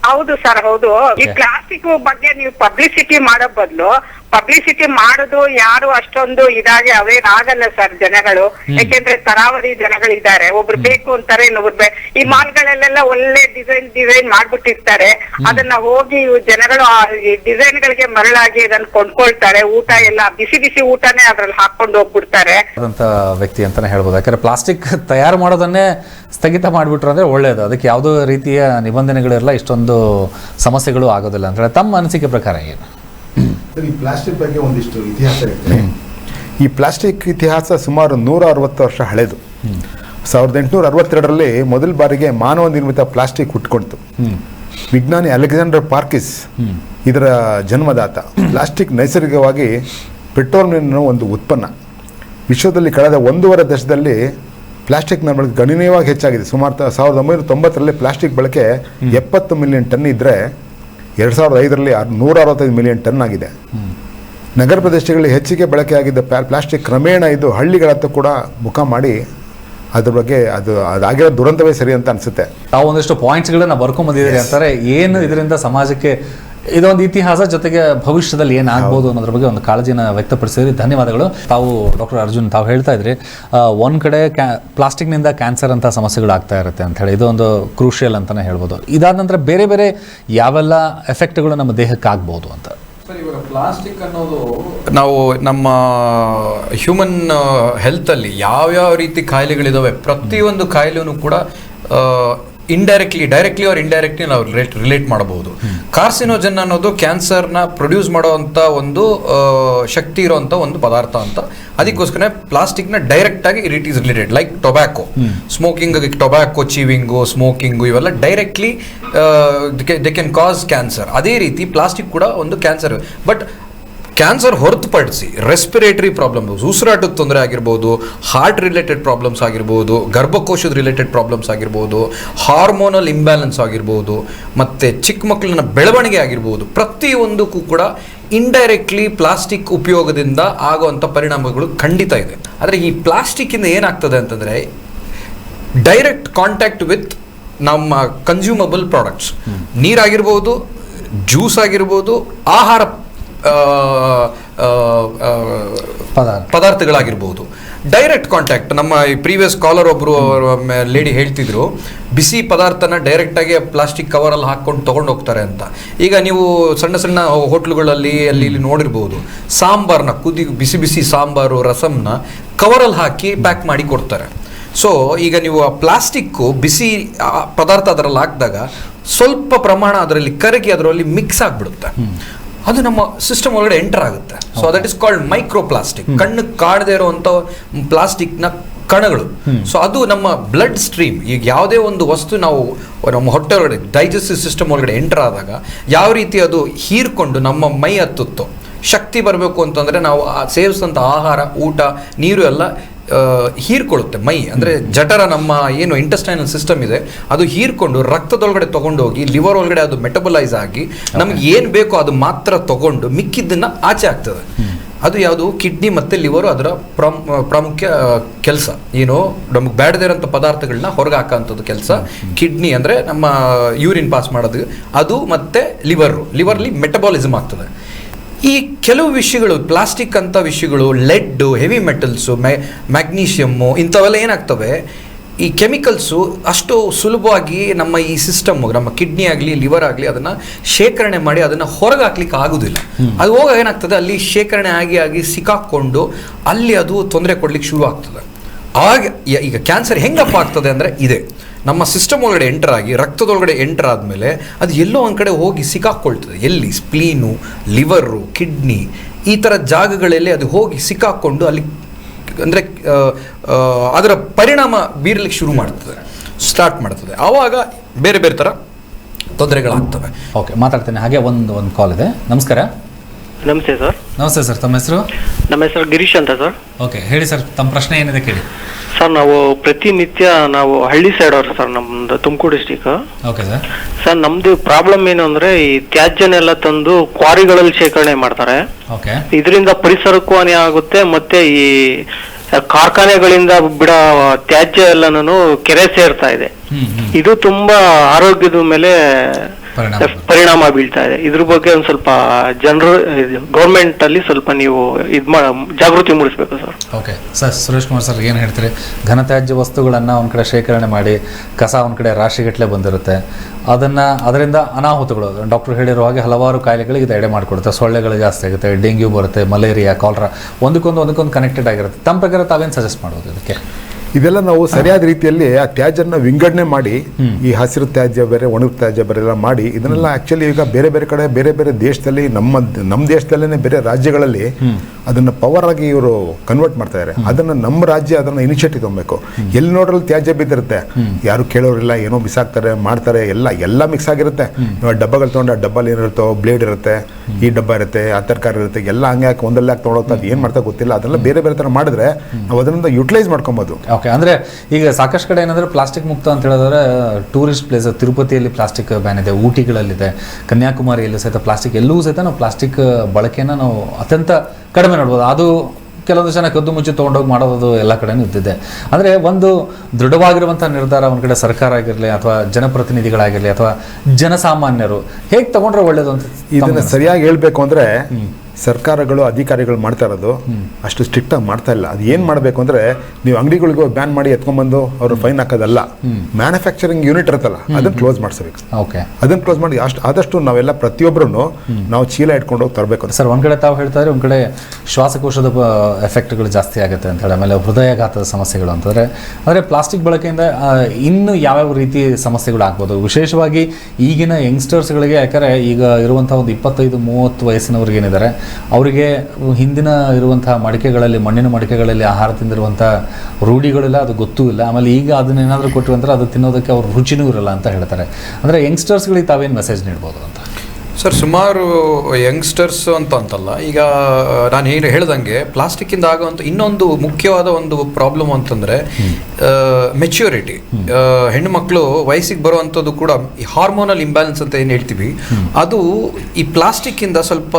ಹೌದು ಸರ್ ಹೌದು ಈ. ಪ್ಲಾಸ್ಟಿಕ್ ಬಗ್ಗೆ ನೀವು ಪಬ್ಲಿಸಿಟಿ ಮಾಡೋ ಬದಲು ಪಬ್ಲಿಸಿಟಿ ಮಾಡೋದು ಯಾರು ಅಷ್ಟೊಂದು ಇದಾಗಿ ಅವೇನ್ ಆಗಲ್ಲ ಸರ್ ಜನಗಳು. ಯಾಕೆಂದ್ರೆ ತರಾವರಿ ಜನಗಳಿದ್ದಾರೆ. ಒಬ್ರು ಬೇಕು ಅಂತಾರೆ ಇನ್ನೊಬ್ರು ಈ ಮಾಲ್ಗಳಲ್ಲೆಲ್ಲ ಒಳ್ಳೆ ಡಿಸೈನ್ ಡಿಸೈನ್ ಮಾಡ್ಬಿಟ್ಟಿರ್ತಾರೆ. ಅದನ್ನ ಹೋಗಿ ಜನಗಳು ಆ ಡಿಸೈನ್ ಗಳಿಗೆ ಮರಳಾಗಿ ಅದನ್ನ ಕೊಂಡ್ಕೊಳ್ತಾರೆ. ಊಟ ಎಲ್ಲ ಬಿಸಿ ಬಿಸಿ ಊಟನೇ ಅದ್ರಲ್ಲಿ ಹಾಕೊಂಡು ಹೋಗ್ಬಿಡ್ತಾರೆ. ಅದಂತ ವ್ಯಕ್ತಿ ಅಂತಾನೆ ಹೇಳ್ಬೋದು. ಯಾಕಂದ್ರೆ ಪ್ಲಾಸ್ಟಿಕ್ ತಯಾರು ಮಾಡೋದನ್ನೇ ಸ್ಥಗಿತ ಮಾಡ್ಬಿಟ್ರು ಅಂದ್ರೆ ಒಳ್ಳೇದು. ಅದಕ್ಕೆ ಯಾವುದೋ ರೀತಿಯ ನಿಬಂಧನೆಗಳಿರಲ್ಲ ಇಷ್ಟೊಂದು ಸಮಸ್ಯೆಗಳು ಆಗೋದಿಲ್ಲ ಅಂತ ಹೇಳಿ. ತಮ್ಮ ಅನಿಸಿಕೆ ಪ್ರಕಾರ ಏನು? ಈ ಪ್ಲಾಸ್ಟಿಕ್ ಬಗ್ಗೆ ಒಂದಿಷ್ಟು ಇತಿಹಾಸ ಈ ಪ್ಲಾಸ್ಟಿಕ್ ಇತಿಹಾಸ ಸುಮಾರು ನೂರ ಅರವತ್ತು ವರ್ಷ ಹಳೆದು. ಸಾವಿರದ ಎಂಟುನೂರ ಅರವತ್ತೆರಡರಲ್ಲಿ ಮೊದಲ ಬಾರಿಗೆ ಮಾನವ ನಿರ್ಮಿತ ಪ್ಲಾಸ್ಟಿಕ್ ಹುಟ್ಕೊಳ್ತು ವಿಜ್ಞಾನಿ ಅಲೆಕ್ಸಾಂಡರ್ ಪಾರ್ಕಿಸ್ ಇದರ ಜನ್ಮದಾತ. ಪ್ಲಾಸ್ಟಿಕ್ ನೈಸರ್ಗಿಕವಾಗಿ ಪೆಟ್ರೋಲಿಯಂನ ಒಂದು ಉತ್ಪನ್ನ. ವಿಶ್ವದಲ್ಲಿ ಕಳೆದ ಒಂದೂವರೆ ದಶದಲ್ಲಿ ಪ್ಲಾಸ್ಟಿಕ್ನ ಬಳಕೆ ಗಣನೀಯವಾಗಿ ಹೆಚ್ಚಾಗಿದೆ. ಸುಮಾರು ಸಾವಿರದ ಒಂಬೈನೂರ ತೊಂಬತ್ತರಲ್ಲಿ ಪ್ಲಾಸ್ಟಿಕ್ ಬಳಕೆ ಎಪ್ಪತ್ತು ಮಿಲಿಯನ್ ಟನ್ ಇದ್ದರೆ ಎರಡು ಸಾವಿರದ ಐದರಲ್ಲಿ ನೂರ ಅರವತ್ತೈದು ಮಿಲಿಯನ್ ಟನ್ ಆಗಿದೆ. ನಗರ ಪ್ರದೇಶಗಳಲ್ಲಿ ಹೆಚ್ಚಿಗೆ ಬಳಕೆಯಾಗಿದ್ದ ಪ್ಯಾ ಪ್ಲಾಸ್ಟಿಕ್ ಕ್ರಮೇಣ ಇದು ಹಳ್ಳಿಗಳತ್ತ ಕೂಡ ಮುಖ ಮಾಡಿ ಅದ್ರ ಬಗ್ಗೆ ಅದು ಅದಾಗಿರೋ ದುರಂತವೇ ಸರಿ ಅಂತ ಅನಿಸುತ್ತೆ. ತಾವು ಒಂದಿಷ್ಟು ಪಾಯಿಂಟ್ಸ್ಗಳನ್ನ ಬರ್ಕೊಂಬಂದಿದ್ದೀರಿ ಅಂತಾರೆ. ಏನು ಇದರಿಂದ ಸಮಾಜಕ್ಕೆ ಇದೊಂದು ಇತಿಹಾಸ ಜೊತೆಗೆ ಭವಿಷ್ಯದಲ್ಲಿ ಏನಾಗ್ಬೋದು ಅನ್ನೋದ್ರ ಬಗ್ಗೆ ಒಂದು ಕಾಳಜಿನ ವ್ಯಕ್ತಪಡಿಸಿದ್ರಿ. ಧನ್ಯವಾದಗಳು. ತಾವು ಡಾಕ್ಟರ್ ಅರ್ಜುನ್ ತಾವು ಹೇಳ್ತಾ ಇದ್ರಿ ಒಂದ್ ಕಡೆ ಕ್ಯಾ ಪ್ಲಾಸ್ಟಿಕ್ನಿಂದ ಕ್ಯಾನ್ಸರ್ ಅಂತ ಸಮಸ್ಯೆಗಳು ಆಗ್ತಾ ಇರುತ್ತೆ ಅಂತ ಹೇಳಿ. ಇದೊಂದು ಕ್ರೂಷಿಯಲ್ ಅಂತಾನೆ ಹೇಳ್ಬೋದು. ಇದಾದ ನಂತರ ಬೇರೆ ಬೇರೆ ಯಾವೆಲ್ಲ ಎಫೆಕ್ಟ್ಗಳು ನಮ್ಮ ದೇಹಕ್ಕೆ ಆಗ್ಬೋದು ಅಂತ ಇವಾಗ ಪ್ಲಾಸ್ಟಿಕ್ ಅನ್ನೋದು ನಾವು ನಮ್ಮ ಹ್ಯೂಮನ್ ಹೆಲ್ತಲ್ಲಿ ಯಾವ್ಯಾವ ರೀತಿ ಕಾಯಿಲೆಗಳಿದಾವೆ ಪ್ರತಿಯೊಂದು ಕಾಯಿಲೆನೂ ಕೂಡ ಇಂಡೈರೆಕ್ಟ್ಲಿ ಡೈರೆಕ್ಟ್ಲಿ ಅವ್ರ ಇಂಡೈರೆಕ್ಟ್ಲಿ ನಾವು ರಿಲೇಟ್ ರಿಲೇಟ್ ಮಾಡಬಹುದು. ಕಾರ್ಸಿನೋಜನ್ ಅನ್ನೋದು ಕ್ಯಾನ್ಸರ್ನ ಪ್ರೊಡ್ಯೂಸ್ ಮಾಡುವಂಥ ಒಂದು ಶಕ್ತಿ ಇರುವಂಥ ಒಂದು ಪದಾರ್ಥ ಅಂತ. ಅದಕ್ಕೋಸ್ಕರ ಪ್ಲಾಸ್ಟಿಕ್ನ ಡೈರೆಕ್ಟ್ ಆಗಿ it is related like tobacco smoking tobacco chewing smoking ಇವೆಲ್ಲ directly they can cause cancer ಅದೇ ರೀತಿ ಪ್ಲಾಸ್ಟಿಕ್ ಕೂಡ ಒಂದು ಕ್ಯಾನ್ಸರ್ ಬಟ್ ಕ್ಯಾನ್ಸರ್ ಹೊರತುಪಡಿಸಿ ರೆಸ್ಪಿರೇಟರಿ ಪ್ರಾಬ್ಲಮ್ಸ್ ಉಸಿರಾಟದ ತೊಂದರೆ ಆಗಿರ್ಬೋದು ಹಾರ್ಟ್ ರಿಲೇಟೆಡ್ ಪ್ರಾಬ್ಲಮ್ಸ್ ಆಗಿರ್ಬೋದು ಗರ್ಭಕೋಶದ ರಿಲೇಟೆಡ್ ಪ್ರಾಬ್ಲಮ್ಸ್ ಆಗಿರ್ಬೋದು ಹಾರ್ಮೋನಲ್ ಇಂಬ್ಯಾಲೆನ್ಸ್ ಆಗಿರ್ಬೋದು ಮತ್ತು ಚಿಕ್ಕ ಮಕ್ಕಳನ್ನ ಬೆಳವಣಿಗೆ ಆಗಿರ್ಬೋದು ಪ್ರತಿಯೊಂದಕ್ಕೂ ಕೂಡ ಇಂಡೈರೆಕ್ಟ್ಲಿ ಪ್ಲಾಸ್ಟಿಕ್ ಉಪಯೋಗದಿಂದ ಆಗುವಂಥ ಪರಿಣಾಮಗಳು ಖಂಡಿತ ಇದೆ ಆದರೆ ಈ ಪ್ಲಾಸ್ಟಿಕ್ಕಿಂದ ಏನಾಗ್ತದೆ ಅಂತಂದರೆ ಡೈರೆಕ್ಟ್ ಕಾಂಟ್ಯಾಕ್ಟ್ ವಿತ್ ನಮ್ಮ ಕನ್ಸ್ಯೂಮಬಲ್ ಪ್ರಾಡಕ್ಟ್ಸ್ ನೀರಾಗಿರ್ಬೋದು ಜ್ಯೂಸ್ ಆಗಿರ್ಬೋದು ಆಹಾರ. ಪದಾರ್ಥಗಳಾಗಿರ್ಬೋದು. ಡೈರೆಕ್ಟ್ ಕಾಂಟ್ಯಾಕ್ಟ್ ನಮ್ಮ ಈ ಪ್ರೀವಿಯಸ್ ಕಾಲರ್ ಒಬ್ಬರು ಲೇಡಿ ಹೇಳ್ತಿದ್ರು ಬಿಸಿ ಪದಾರ್ಥನ ಡೈರೆಕ್ಟಾಗಿ ಪ್ಲಾಸ್ಟಿಕ್ ಕವರಲ್ಲಿ ಹಾಕ್ಕೊಂಡು ತೊಗೊಂಡು ಹೋಗ್ತಾರೆ ಅಂತ. ಈಗ ನೀವು ಸಣ್ಣ ಸಣ್ಣ ಹೋಟ್ಲುಗಳಲ್ಲಿ ಅಲ್ಲಿ ಇಲ್ಲಿ ನೋಡಿರ್ಬೋದು ಸಾಂಬಾರ್ನ ಕುದಿ ಬಿಸಿ ಬಿಸಿ ಸಾಂಬಾರು ರಸಮ್ನ ಕವರಲ್ಲಿ ಹಾಕಿ ಪ್ಯಾಕ್ ಮಾಡಿ ಕೊಡ್ತಾರೆ. ಸೊ ಈಗ ನೀವು ಆ ಪ್ಲಾಸ್ಟಿಕ್ಕು ಬಿಸಿ ಪದಾರ್ಥ ಅದರಲ್ಲಿ ಹಾಕಿದಾಗ ಸ್ವಲ್ಪ ಪ್ರಮಾಣ ಅದರಲ್ಲಿ ಕರಗಿ ಅದರಲ್ಲಿ ಮಿಕ್ಸ್ ಆಗಿಬಿಡುತ್ತೆ. ಅದು ನಮ್ಮ ಸಿಸ್ಟಮ್ ಒಳಗಡೆ ಎಂಟರ್ ಆಗುತ್ತೆ. So that is called micro plastic ಕಣ್ಣು ಕಾಣದೇ ಇರುವಂಥ ಪ್ಲಾಸ್ಟಿಕ್ನ ಕಣಗಳು. ಸೊ ಅದು ನಮ್ಮ ಬ್ಲಡ್ ಸ್ಟ್ರೀಮ್ ಈಗ ಯಾವುದೇ ಒಂದು ವಸ್ತು ನಾವು ನಮ್ಮ ಹೊಟ್ಟೆ ಒಳಗಡೆ ಡೈಜೆಸ್ಟಿವ್ ಸಿಸ್ಟಮ್ ಒಳಗಡೆ ಎಂಟರ್ ಆದಾಗ ಯಾವ ರೀತಿ ಅದು ಹೀರ್ಕೊಂಡು ನಮ್ಮ ಮೈ ಹತ್ತುತ್ತೋ ಶಕ್ತಿ ಬರಬೇಕು ಅಂತಂದರೆ ನಾವು ಸೇವಿಸಿದಂಥ ಆಹಾರ ಊಟ ನೀರು ಎಲ್ಲ ಹೀರ್ಕೊಳ್ಳುತ್ತೆ ಮೈ ಅಂದರೆ ಜಠರ ನಮ್ಮ ಏನು ಇಂಟೆಸ್ಟೈನಲ್ ಸಿಸ್ಟಮ್ ಇದೆ ಅದು ಹೀರ್ಕೊಂಡು ರಕ್ತದೊಳಗಡೆ ತೊಗೊಂಡೋಗಿ ಲಿವರ್ ಒಳಗಡೆ ಅದು ಮೆಟಬಲೈಸ್ ಆಗಿ ನಮ್ಗೆ ಏನು ಬೇಕೋ ಅದು ಮಾತ್ರ ತಗೊಂಡು ಮಿಕ್ಕಿದ್ದನ್ನು ಆಚೆ ಆಗ್ತದೆ. ಅದು ಯಾವುದು? ಕಿಡ್ನಿ ಮತ್ತು ಲಿವರು ಅದರ ಪ್ರಾಮ್ ಪ್ರಾಮುಖ್ಯ ಕೆಲಸ. ಏನು? ನಮಗೆ ಬೇಡದೇ ಇರೋಂಥ ಪದಾರ್ಥಗಳನ್ನ ಹೊರಗೆ ಹಾಕೋಂಥದ್ದು ಕೆಲಸ. ಕಿಡ್ನಿ ಅಂದರೆ ನಮ್ಮ ಯೂರಿನ್ ಪಾಸ್ ಮಾಡೋದು. ಅದು ಮತ್ತು ಲಿವರು ಲಿವರ್ಲಿ ಮೆಟಬಾಲಿಸಮ್ ಆಗ್ತದೆ. ಈ ಕೆಲವು ವಿಷಯಗಳು ಪ್ಲಾಸ್ಟಿಕ್ ಅಂತ ವಿಷಯಗಳು ಲೆಡ್ಡು ಹೆವಿ ಮೆಟಲ್ಸು ಮ್ಯಾ ಮ್ಯಾಗ್ನೀಷಿಯಮ್ಮು ಇಂಥವೆಲ್ಲ ಏನಾಗ್ತವೆ? ಈ ಕೆಮಿಕಲ್ಸು ಅಷ್ಟು ಸುಲಭವಾಗಿ ನಮ್ಮ ಈ ಸಿಸ್ಟಮ್ ನಮ್ಮ ಕಿಡ್ನಿ ಆಗಲಿ ಲಿವರ್ ಆಗಲಿ ಅದನ್ನು ಶೇಖರಣೆ ಮಾಡಿ ಅದನ್ನು ಹೊರಗೆ ಹಾಕ್ಲಿಕ್ಕೆ ಆಗೋದಿಲ್ಲ ಅದು ಹೋಗ ಏನಾಗ್ತದೆ? ಅಲ್ಲಿ ಶೇಖರಣೆ ಆಗಿ ಆಗಿ ಸಿಕ್ಕಾಕ್ಕೊಂಡು ಅಲ್ಲಿ ಅದು ತೊಂದರೆ ಕೊಡ್ಲಿಕ್ಕೆ ಶುರು ಆಗ್ತದೆ ಆಗ ಈಗ ಕ್ಯಾನ್ಸರ್ ಹೆಂಗಪ್ಪ ಆಗ್ತದೆ ಅಂದರೆ ಇದೆ. ನಮ್ಮ ಸಿಸ್ಟಮ್ ಒಳಗಡೆ ಎಂಟರ್ ಆಗಿ, ರಕ್ತದೊಳಗಡೆ ಎಂಟರ್ ಆದಮೇಲೆ ಅದು ಎಲ್ಲೋ ಒಂದು ಕಡೆ ಹೋಗಿ ಸಿಕ್ಕಾಕ್ಕೊಳ್ತದೆ ಎಲ್ಲಿ? ಸ್ಪ್ಲೀನು ಲಿವರು ಕಿಡ್ನಿ ಈ ಥರ ಜಾಗಗಳಲ್ಲಿ ಅದು ಹೋಗಿ ಸಿಕ್ಕಾಕ್ಕೊಂಡು ಅಲ್ಲಿ ಅಂದರೆ ಅದರ ಪರಿಣಾಮ ಬೀರಲಿಕ್ಕೆ ಶುರು ಮಾಡ್ತದೆ ಸ್ಟಾರ್ಟ್ ಮಾಡ್ತದೆ. ಆವಾಗ ಬೇರೆ ಬೇರೆ ಥರ ತೊಂದರೆಗಳಾಗ್ತವೆ. ಓಕೆ ಮಾತಾಡ್ತೇನೆ. ಹಾಗೆ ಒಂದು ಒಂದು ಕಾಲ್ ಇದೆ. ನಮಸ್ಕಾರ. ನಮಸ್ತೆ ಸರ್. ನಮಸ್ತೆ ಸರ್ ತಮ್ಮ ಹೆಸರು? ನಮ್ಮ ಹೆಸರು ಗಿರೀಶ್ ಅಂತ ಸರ್. ಓಕೆ ಹೇಳಿ ಸರ್ ತಮ್ಮ ಪ್ರಶ್ನೆ ಏನಿದೆ ಕೇಳಿ. ಸರ್ ನಾವು ಪ್ರತಿನಿತ್ಯ ನಾವು ಹಳ್ಳಿ ಸೈಡ್ ಅವ್ರು ಸರ್ ನಮ್ದು Tumakuru district okay sir. Sir ನಮ್ದು ಪ್ರಾಬ್ಲಮ್ ಏನು ಅಂದ್ರೆ ಈ ತ್ಯಾಜ್ಯನೆಲ್ಲ ತಂದು ಕ್ವಾರಿಗಳಲ್ಲಿ ಶೇಖರಣೆ ಮಾಡ್ತಾರೆ. ಓಕೆ. ಇದರಿಂದ ಪರಿಸರಕ್ಕೂ ಹಾನಿ ಆಗುತ್ತೆ ಮತ್ತೆ ಈ ಕಾರ್ಖಾನೆಗಳಿಂದ ಬಿಡ ತ್ಯಾಜ್ಯ ಎಲ್ಲನೂ ಕೆರೆ ಸೇರ್ತಾ ಇದೆ. ಹ್ಮ್ ಹ್ಮ್. ಇದು ತುಂಬಾ ಆರೋಗ್ಯದ ಮೇಲೆ ಪರಿಣಾಮ. ಬೀಳ್ತಾ ಇದೆ. ಇದ್ರ ಬಗ್ಗೆ ಒಂದ್ ಸ್ವಲ್ಪ ಜನರು ಗೌರ್ಮೆಂಟ್ ಅಲ್ಲಿ ಸ್ವಲ್ಪ ನೀವು ಇದ್ ಜಾಗೃತಿ ಮೂಡಿಸ್ಬೇಕು sir. Okay. Sir Suresh Kumar sir ಏನು ಹೇಳ್ತೀರಿ? ಘನತ್ಯಾಜ್ಯ ವಸ್ತುಗಳನ್ನು ಒಂದ್ ಕಡೆ ಶೇಖರಣೆ ಮಾಡಿ ಕಸ ಒಂದ್ ಕಡೆ ರಾಶಿಗಟ್ಟಲೆ ಬಂದಿರುತ್ತೆ. ಅದನ್ನ ಅದರಿಂದ ಅನಾಹುತಗಳು ಡಾಕ್ಟರ್ ಹೇಳಿರೋ ಹಾಗೆ ಹಲವಾರು ಕಾಯಿಲೆಗಳಿಗೆ ಇದು ಎಡೆ ಮಾಡಿಕೊಡುತ್ತೆ. ಸೊಳ್ಳೆಗಳು ಜಾಸ್ತಿ ಆಗುತ್ತೆ ಡೆಂಗ್ಯೂ ಬರುತ್ತೆ ಮಲೇರಿಯಾ ಕಾಲ್ರಾ ಒಂದಕ್ಕೊಂದು ಒಂದಕ್ಕೊಂದು ಕನೆಕ್ಟೆಡ್ ಆಗಿರುತ್ತೆ. ತಮ್ಮ ಪ್ರಕಾರ ತಾವೇನು ಸಜೆಸ್ಟ್ ಮಾಡ್ಬೋದು ಇದಕ್ಕೆ? ಇದೆಲ್ಲ ನಾವು ಸರಿಯಾದ ರೀತಿಯಲ್ಲಿ ಆ ತ್ಯಾಜ್ಯನ ವಿಂಗಡಣೆ ಮಾಡಿ ಈ ಹಸಿರು ತ್ಯಾಜ್ಯ ಬೇರೆ ಒಣಗಿದ ತ್ಯಾಜ್ಯ ಬೇರೆ ಎಲ್ಲ ಮಾಡಿ ಇದನ್ನೆಲ್ಲ ಆಕ್ಚುಲಿ ಈಗ ಬೇರೆ ಬೇರೆ ಕಡೆ ಬೇರೆ ಬೇರೆ ದೇಶದಲ್ಲಿ ನಮ್ಮ ನಮ್ಮ ದೇಶದಲ್ಲೇ ಬೇರೆ ರಾಜ್ಯಗಳಲ್ಲಿ ಅದನ್ನ ಪವರ್ ಆಗಿ ಇವರು ಕನ್ವರ್ಟ್ ಮಾಡ್ತಾ ಇದ್ದಾರೆ ಅದನ್ನ ನಮ್ಮ ರಾಜ್ಯ ಅದನ್ನ ಇನಿಷಿಯೇಟಿವ್ ತಗೊಬೇಕು. ಎಲ್ಲಿ ನೋಡ್ರಲ್ಲಿ ತ್ಯಾಜ್ಯ ಬಿದ್ದಿರುತ್ತೆ? ಯಾರು ಕೇಳೋರಿಲ್ಲ ಏನೋ ಬಿಸಾಕ್ತಾರೆ ಮಾಡ್ತಾರೆ ಎಲ್ಲ ಎಲ್ಲ ಮಿಕ್ಸ್ ಆಗಿರುತ್ತೆ. ಇವಾಗ ಡಬ್ಬಗಳು ತೊಗೊಂಡು ಆ ಡಬ್ಬಲ್ಲಿ ಏನಿರುತ್ತೋ ಬ್ಲೇಡ್ ಇರುತ್ತೆ ಈ ಡಬ್ಬ ಇರುತ್ತೆ ಆ ತರಕಾರಿ ಇರುತ್ತೆ ಎಲ್ಲ ಹಂಗೆ ಹಾಕಿ ಒಂದಲ್ಲಿ ಹಾಕಿ ತೊಗೊಳೋದು ಅದು ಏನು ಮಾಡ್ತಾ ಗೊತ್ತಿಲ್ಲ. ಅದೆಲ್ಲ ಬೇರೆ ಬೇರೆ ಥರ ಮಾಡಿದ್ರೆ ನಾವು ಅದರಿಂದ ಯುಟಿಲೈಸ್ ಮಾಡ್ಕೊಬೋದು. ಓಕೆ ಅಂದರೆ ಈಗ ಸಾಕಷ್ಟು ಕಡೆ ಏನಂದ್ರೆ ಪ್ಲಾಸ್ಟಿಕ್ ಮುಕ್ತ ಅಂತ ಹೇಳಿದ್ರೆ ಟೂರಿಸ್ಟ್ ಪ್ಲೇಸ್ ತಿರುಪತಿಯಲ್ಲಿ ಪ್ಲಾಸ್ಟಿಕ್ ಬ್ಯಾನ್ ಇದೆ ಊಟಿಗಳಲ್ಲಿದೆ ಕನ್ಯಾಕುಮಾರಿಯಲ್ಲಿ ಸಹಿತ ಪ್ಲಾಸ್ಟಿಕ್ ಎಲ್ಲೂ ಸಹಿತ ನಾವು ಪ್ಲಾಸ್ಟಿಕ್ ಬಳಕೆಯನ್ನು ನಾವು ಅತ್ಯಂತ ಕಡಿಮೆ ನೋಡ್ಬೋದು. ಅದು ಕೆಲವೊಂದು ಜನ ಕದ್ದು ಮುಚ್ಚಿ ತೊಗೊಂಡೋಗಿ ಮಾಡೋದು ಎಲ್ಲ ಕಡೆನೂ ಇದ್ದಿದೆ. ಅಂದರೆ ಒಂದು ದೃಢವಾಗಿರುವಂಥ ನಿರ್ಧಾರ ಒಂದು ಕಡೆ ಸರ್ಕಾರ ಆಗಿರಲಿ ಅಥವಾ ಜನಪ್ರತಿನಿಧಿಗಳಾಗಿರಲಿ ಅಥವಾ ಜನಸಾಮಾನ್ಯರು ಹೇಗೆ ತಗೊಂಡ್ರೆ ಒಳ್ಳೇದು ಅಂತ ಇದನ್ನ ಸರಿಯಾಗಿ ಹೇಳಬೇಕು ಅಂದ್ರೆ ಸರ್ಕಾರಗಳು ಅಧಿಕಾರಿಗಳು ಮಾಡ್ತಾ ಇರೋದು ಅಷ್ಟು ಸ್ಟ್ರಿಕ್ಟ್ ಆಗಿ ಮಾಡ್ತಾ ಇಲ್ಲ. ಅದು ಏನು ಮಾಡಬೇಕು ಅಂದ್ರೆ ನೀವು ಅಂಗಡಿಗಳಿಗೂ ಬ್ಯಾನ್ ಮಾಡಿ ಎತ್ಕೊಂಡ್ಬಂದು ಅವರು ಫೈನ್ ಹಾಕೋದಲ್ಲ. ಮ್ಯಾನುಫ್ಯಾಕ್ಚರಿಂಗ್ ಯೂನಿಟ್ ಇರುತ್ತಲ್ಲ ಅದನ್ನ ಕ್ಲೋಸ್ ಮಾಡಿಸ್ಬೇಕು. ಓಕೆ ಅದನ್ನ ಕ್ಲೋಸ್ ಮಾಡಿ ಅಷ್ಟು ಆದಷ್ಟು ನಾವೆಲ್ಲ ಪ್ರತಿಯೊಬ್ಬರೂ ನಾವು ಚೀಲ ಇಟ್ಕೊಂಡು ಹೋಗಿ ತರಬೇಕು ಸರ್ ಒಂದು ಕಡೆ ತಾವು ಹೇಳ್ತಾ ಇದ್ರೆ ಒಂದು ಕಡೆ ಶ್ವಾಸಕೋಶದ ಎಫೆಕ್ಟ್ಗಳು ಜಾಸ್ತಿ ಆಗುತ್ತೆ ಅಂತ ಹೇಳಿ ಆಮೇಲೆ ಹೃದಯಾಘಾತದ ಸಮಸ್ಯೆಗಳು ಅಂತಂದರೆ ಅಂದರೆ ಪ್ಲಾಸ್ಟಿಕ್ ಬಳಕೆಯಿಂದ ಇನ್ನು ಯಾವ್ಯಾವ ರೀತಿ ಸಮಸ್ಯೆಗಳು ಆಗ್ಬೋದು? ವಿಶೇಷವಾಗಿ ಈಗಿನ ಯಂಗ್ಸ್ಟರ್ಸ್ಗಳಿಗೆ ಯಾಕಂದರೆ ಈಗ ಇರುವಂಥ ಒಂದು ಇಪ್ಪತ್ತೈದು ಮೂವತ್ತು ವಯಸ್ಸಿನವ್ರಿಗೆ ಏನಿದ್ದಾರೆ ಅವರಿಗೆ ಹಿಂದಿನ ಇರುವಂತಹ ಮಡಿಕೆಗಳಲ್ಲಿ, ಮಣ್ಣಿನ ಮಡಿಕೆಗಳಲ್ಲಿ ಆಹಾರ ತಿಂದಿರುವಂಥ ರೂಢಿಗಳಿಲ್ಲ, ಅದು ಗೊತ್ತೂ ಇಲ್ಲ. ಆಮೇಲೆ ಈಗ ಅದನ್ನೇನಾದರೂ ಕೊಟ್ಟು ಅಂದ್ರೆ ಅದು ತಿನ್ನೋದಕ್ಕೆ ಅವ್ರ ರುಚಿನೂ ಇರಲ್ಲ ಅಂತ ಹೇಳ್ತಾರೆ. ಅಂದರೆ ಯಂಗ್ಸ್ಟರ್ಸ್ಗಳಿಗೆ ತಾವೇನು ಮೆಸೇಜ್ ನೀಡ್ಬೋದು ಅಂತ? ಸರ್ ಸುಮಾರು ಯಂಗ್ಸ್ಟರ್ಸ್ ಅಂತ ಅಂತಲ್ಲ ಈಗ ನಾನು ಏನು ಹೇಳ್ದಂಗೆ ಪ್ಲಾಸ್ಟಿಕ್ಕಿಂದ ಆಗುವಂಥ ಇನ್ನೊಂದು ಮುಖ್ಯವಾದ ಒಂದು ಪ್ರಾಬ್ಲಮ್ ಅಂತಂದರೆ ಮೆಚ್ಯೂರಿಟಿ ಹೆಣ್ಣು ಮಕ್ಕಳು ವಯಸ್ಸಿಗೆ ಬರುವಂಥದ್ದು ಕೂಡ ಈ ಹಾರ್ಮೋನಲ್ ಇಂಬ್ಯಾಲೆನ್ಸ್ ಅಂತ ಏನು ಹೇಳ್ತೀವಿ ಅದು ಈ ಪ್ಲಾಸ್ಟಿಕ್ಕಿಂದ ಸ್ವಲ್ಪ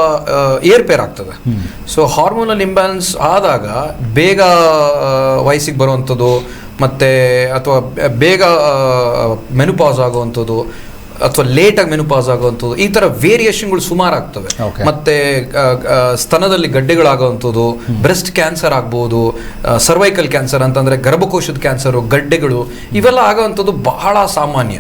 ಏರ್ಪೇರ್ ಆಗ್ತದೆ. ಸೊ ಹಾರ್ಮೋನಲ್ ಇಂಬ್ಯಾಲೆನ್ಸ್ ಆದಾಗ ಬೇಗ ವಯಸ್ಸಿಗೆ ಬರುವಂಥದ್ದು ಮತ್ತು ಅಥವಾ ಬೇಗ ಮೆನುಪಾಸ್ ಆಗುವಂಥದ್ದು ಅಥವಾ ಲೇಟಾಗಿ ಮೆನುಪಾಸ್ ಆಗುವಂಥದ್ದು ಈ ಥರ ವೇರಿಯೇಷನ್ಗಳು ಸುಮಾರು ಆಗ್ತವೆ. ಮತ್ತೆ ಸ್ತನದಲ್ಲಿ ಗಡ್ಡೆಗಳಾಗುವಂಥದ್ದು ಬ್ರೆಸ್ಟ್ ಕ್ಯಾನ್ಸರ್ ಆಗ್ಬೋದು ಸರ್ವೈಕಲ್ ಕ್ಯಾನ್ಸರ್ ಅಂತಂದ್ರೆ ಗರ್ಭಕೋಶದ ಕ್ಯಾನ್ಸರು ಗಡ್ಡೆಗಳು ಇವೆಲ್ಲ ಆಗುವಂಥದ್ದು ಬಹಳ ಸಾಮಾನ್ಯ.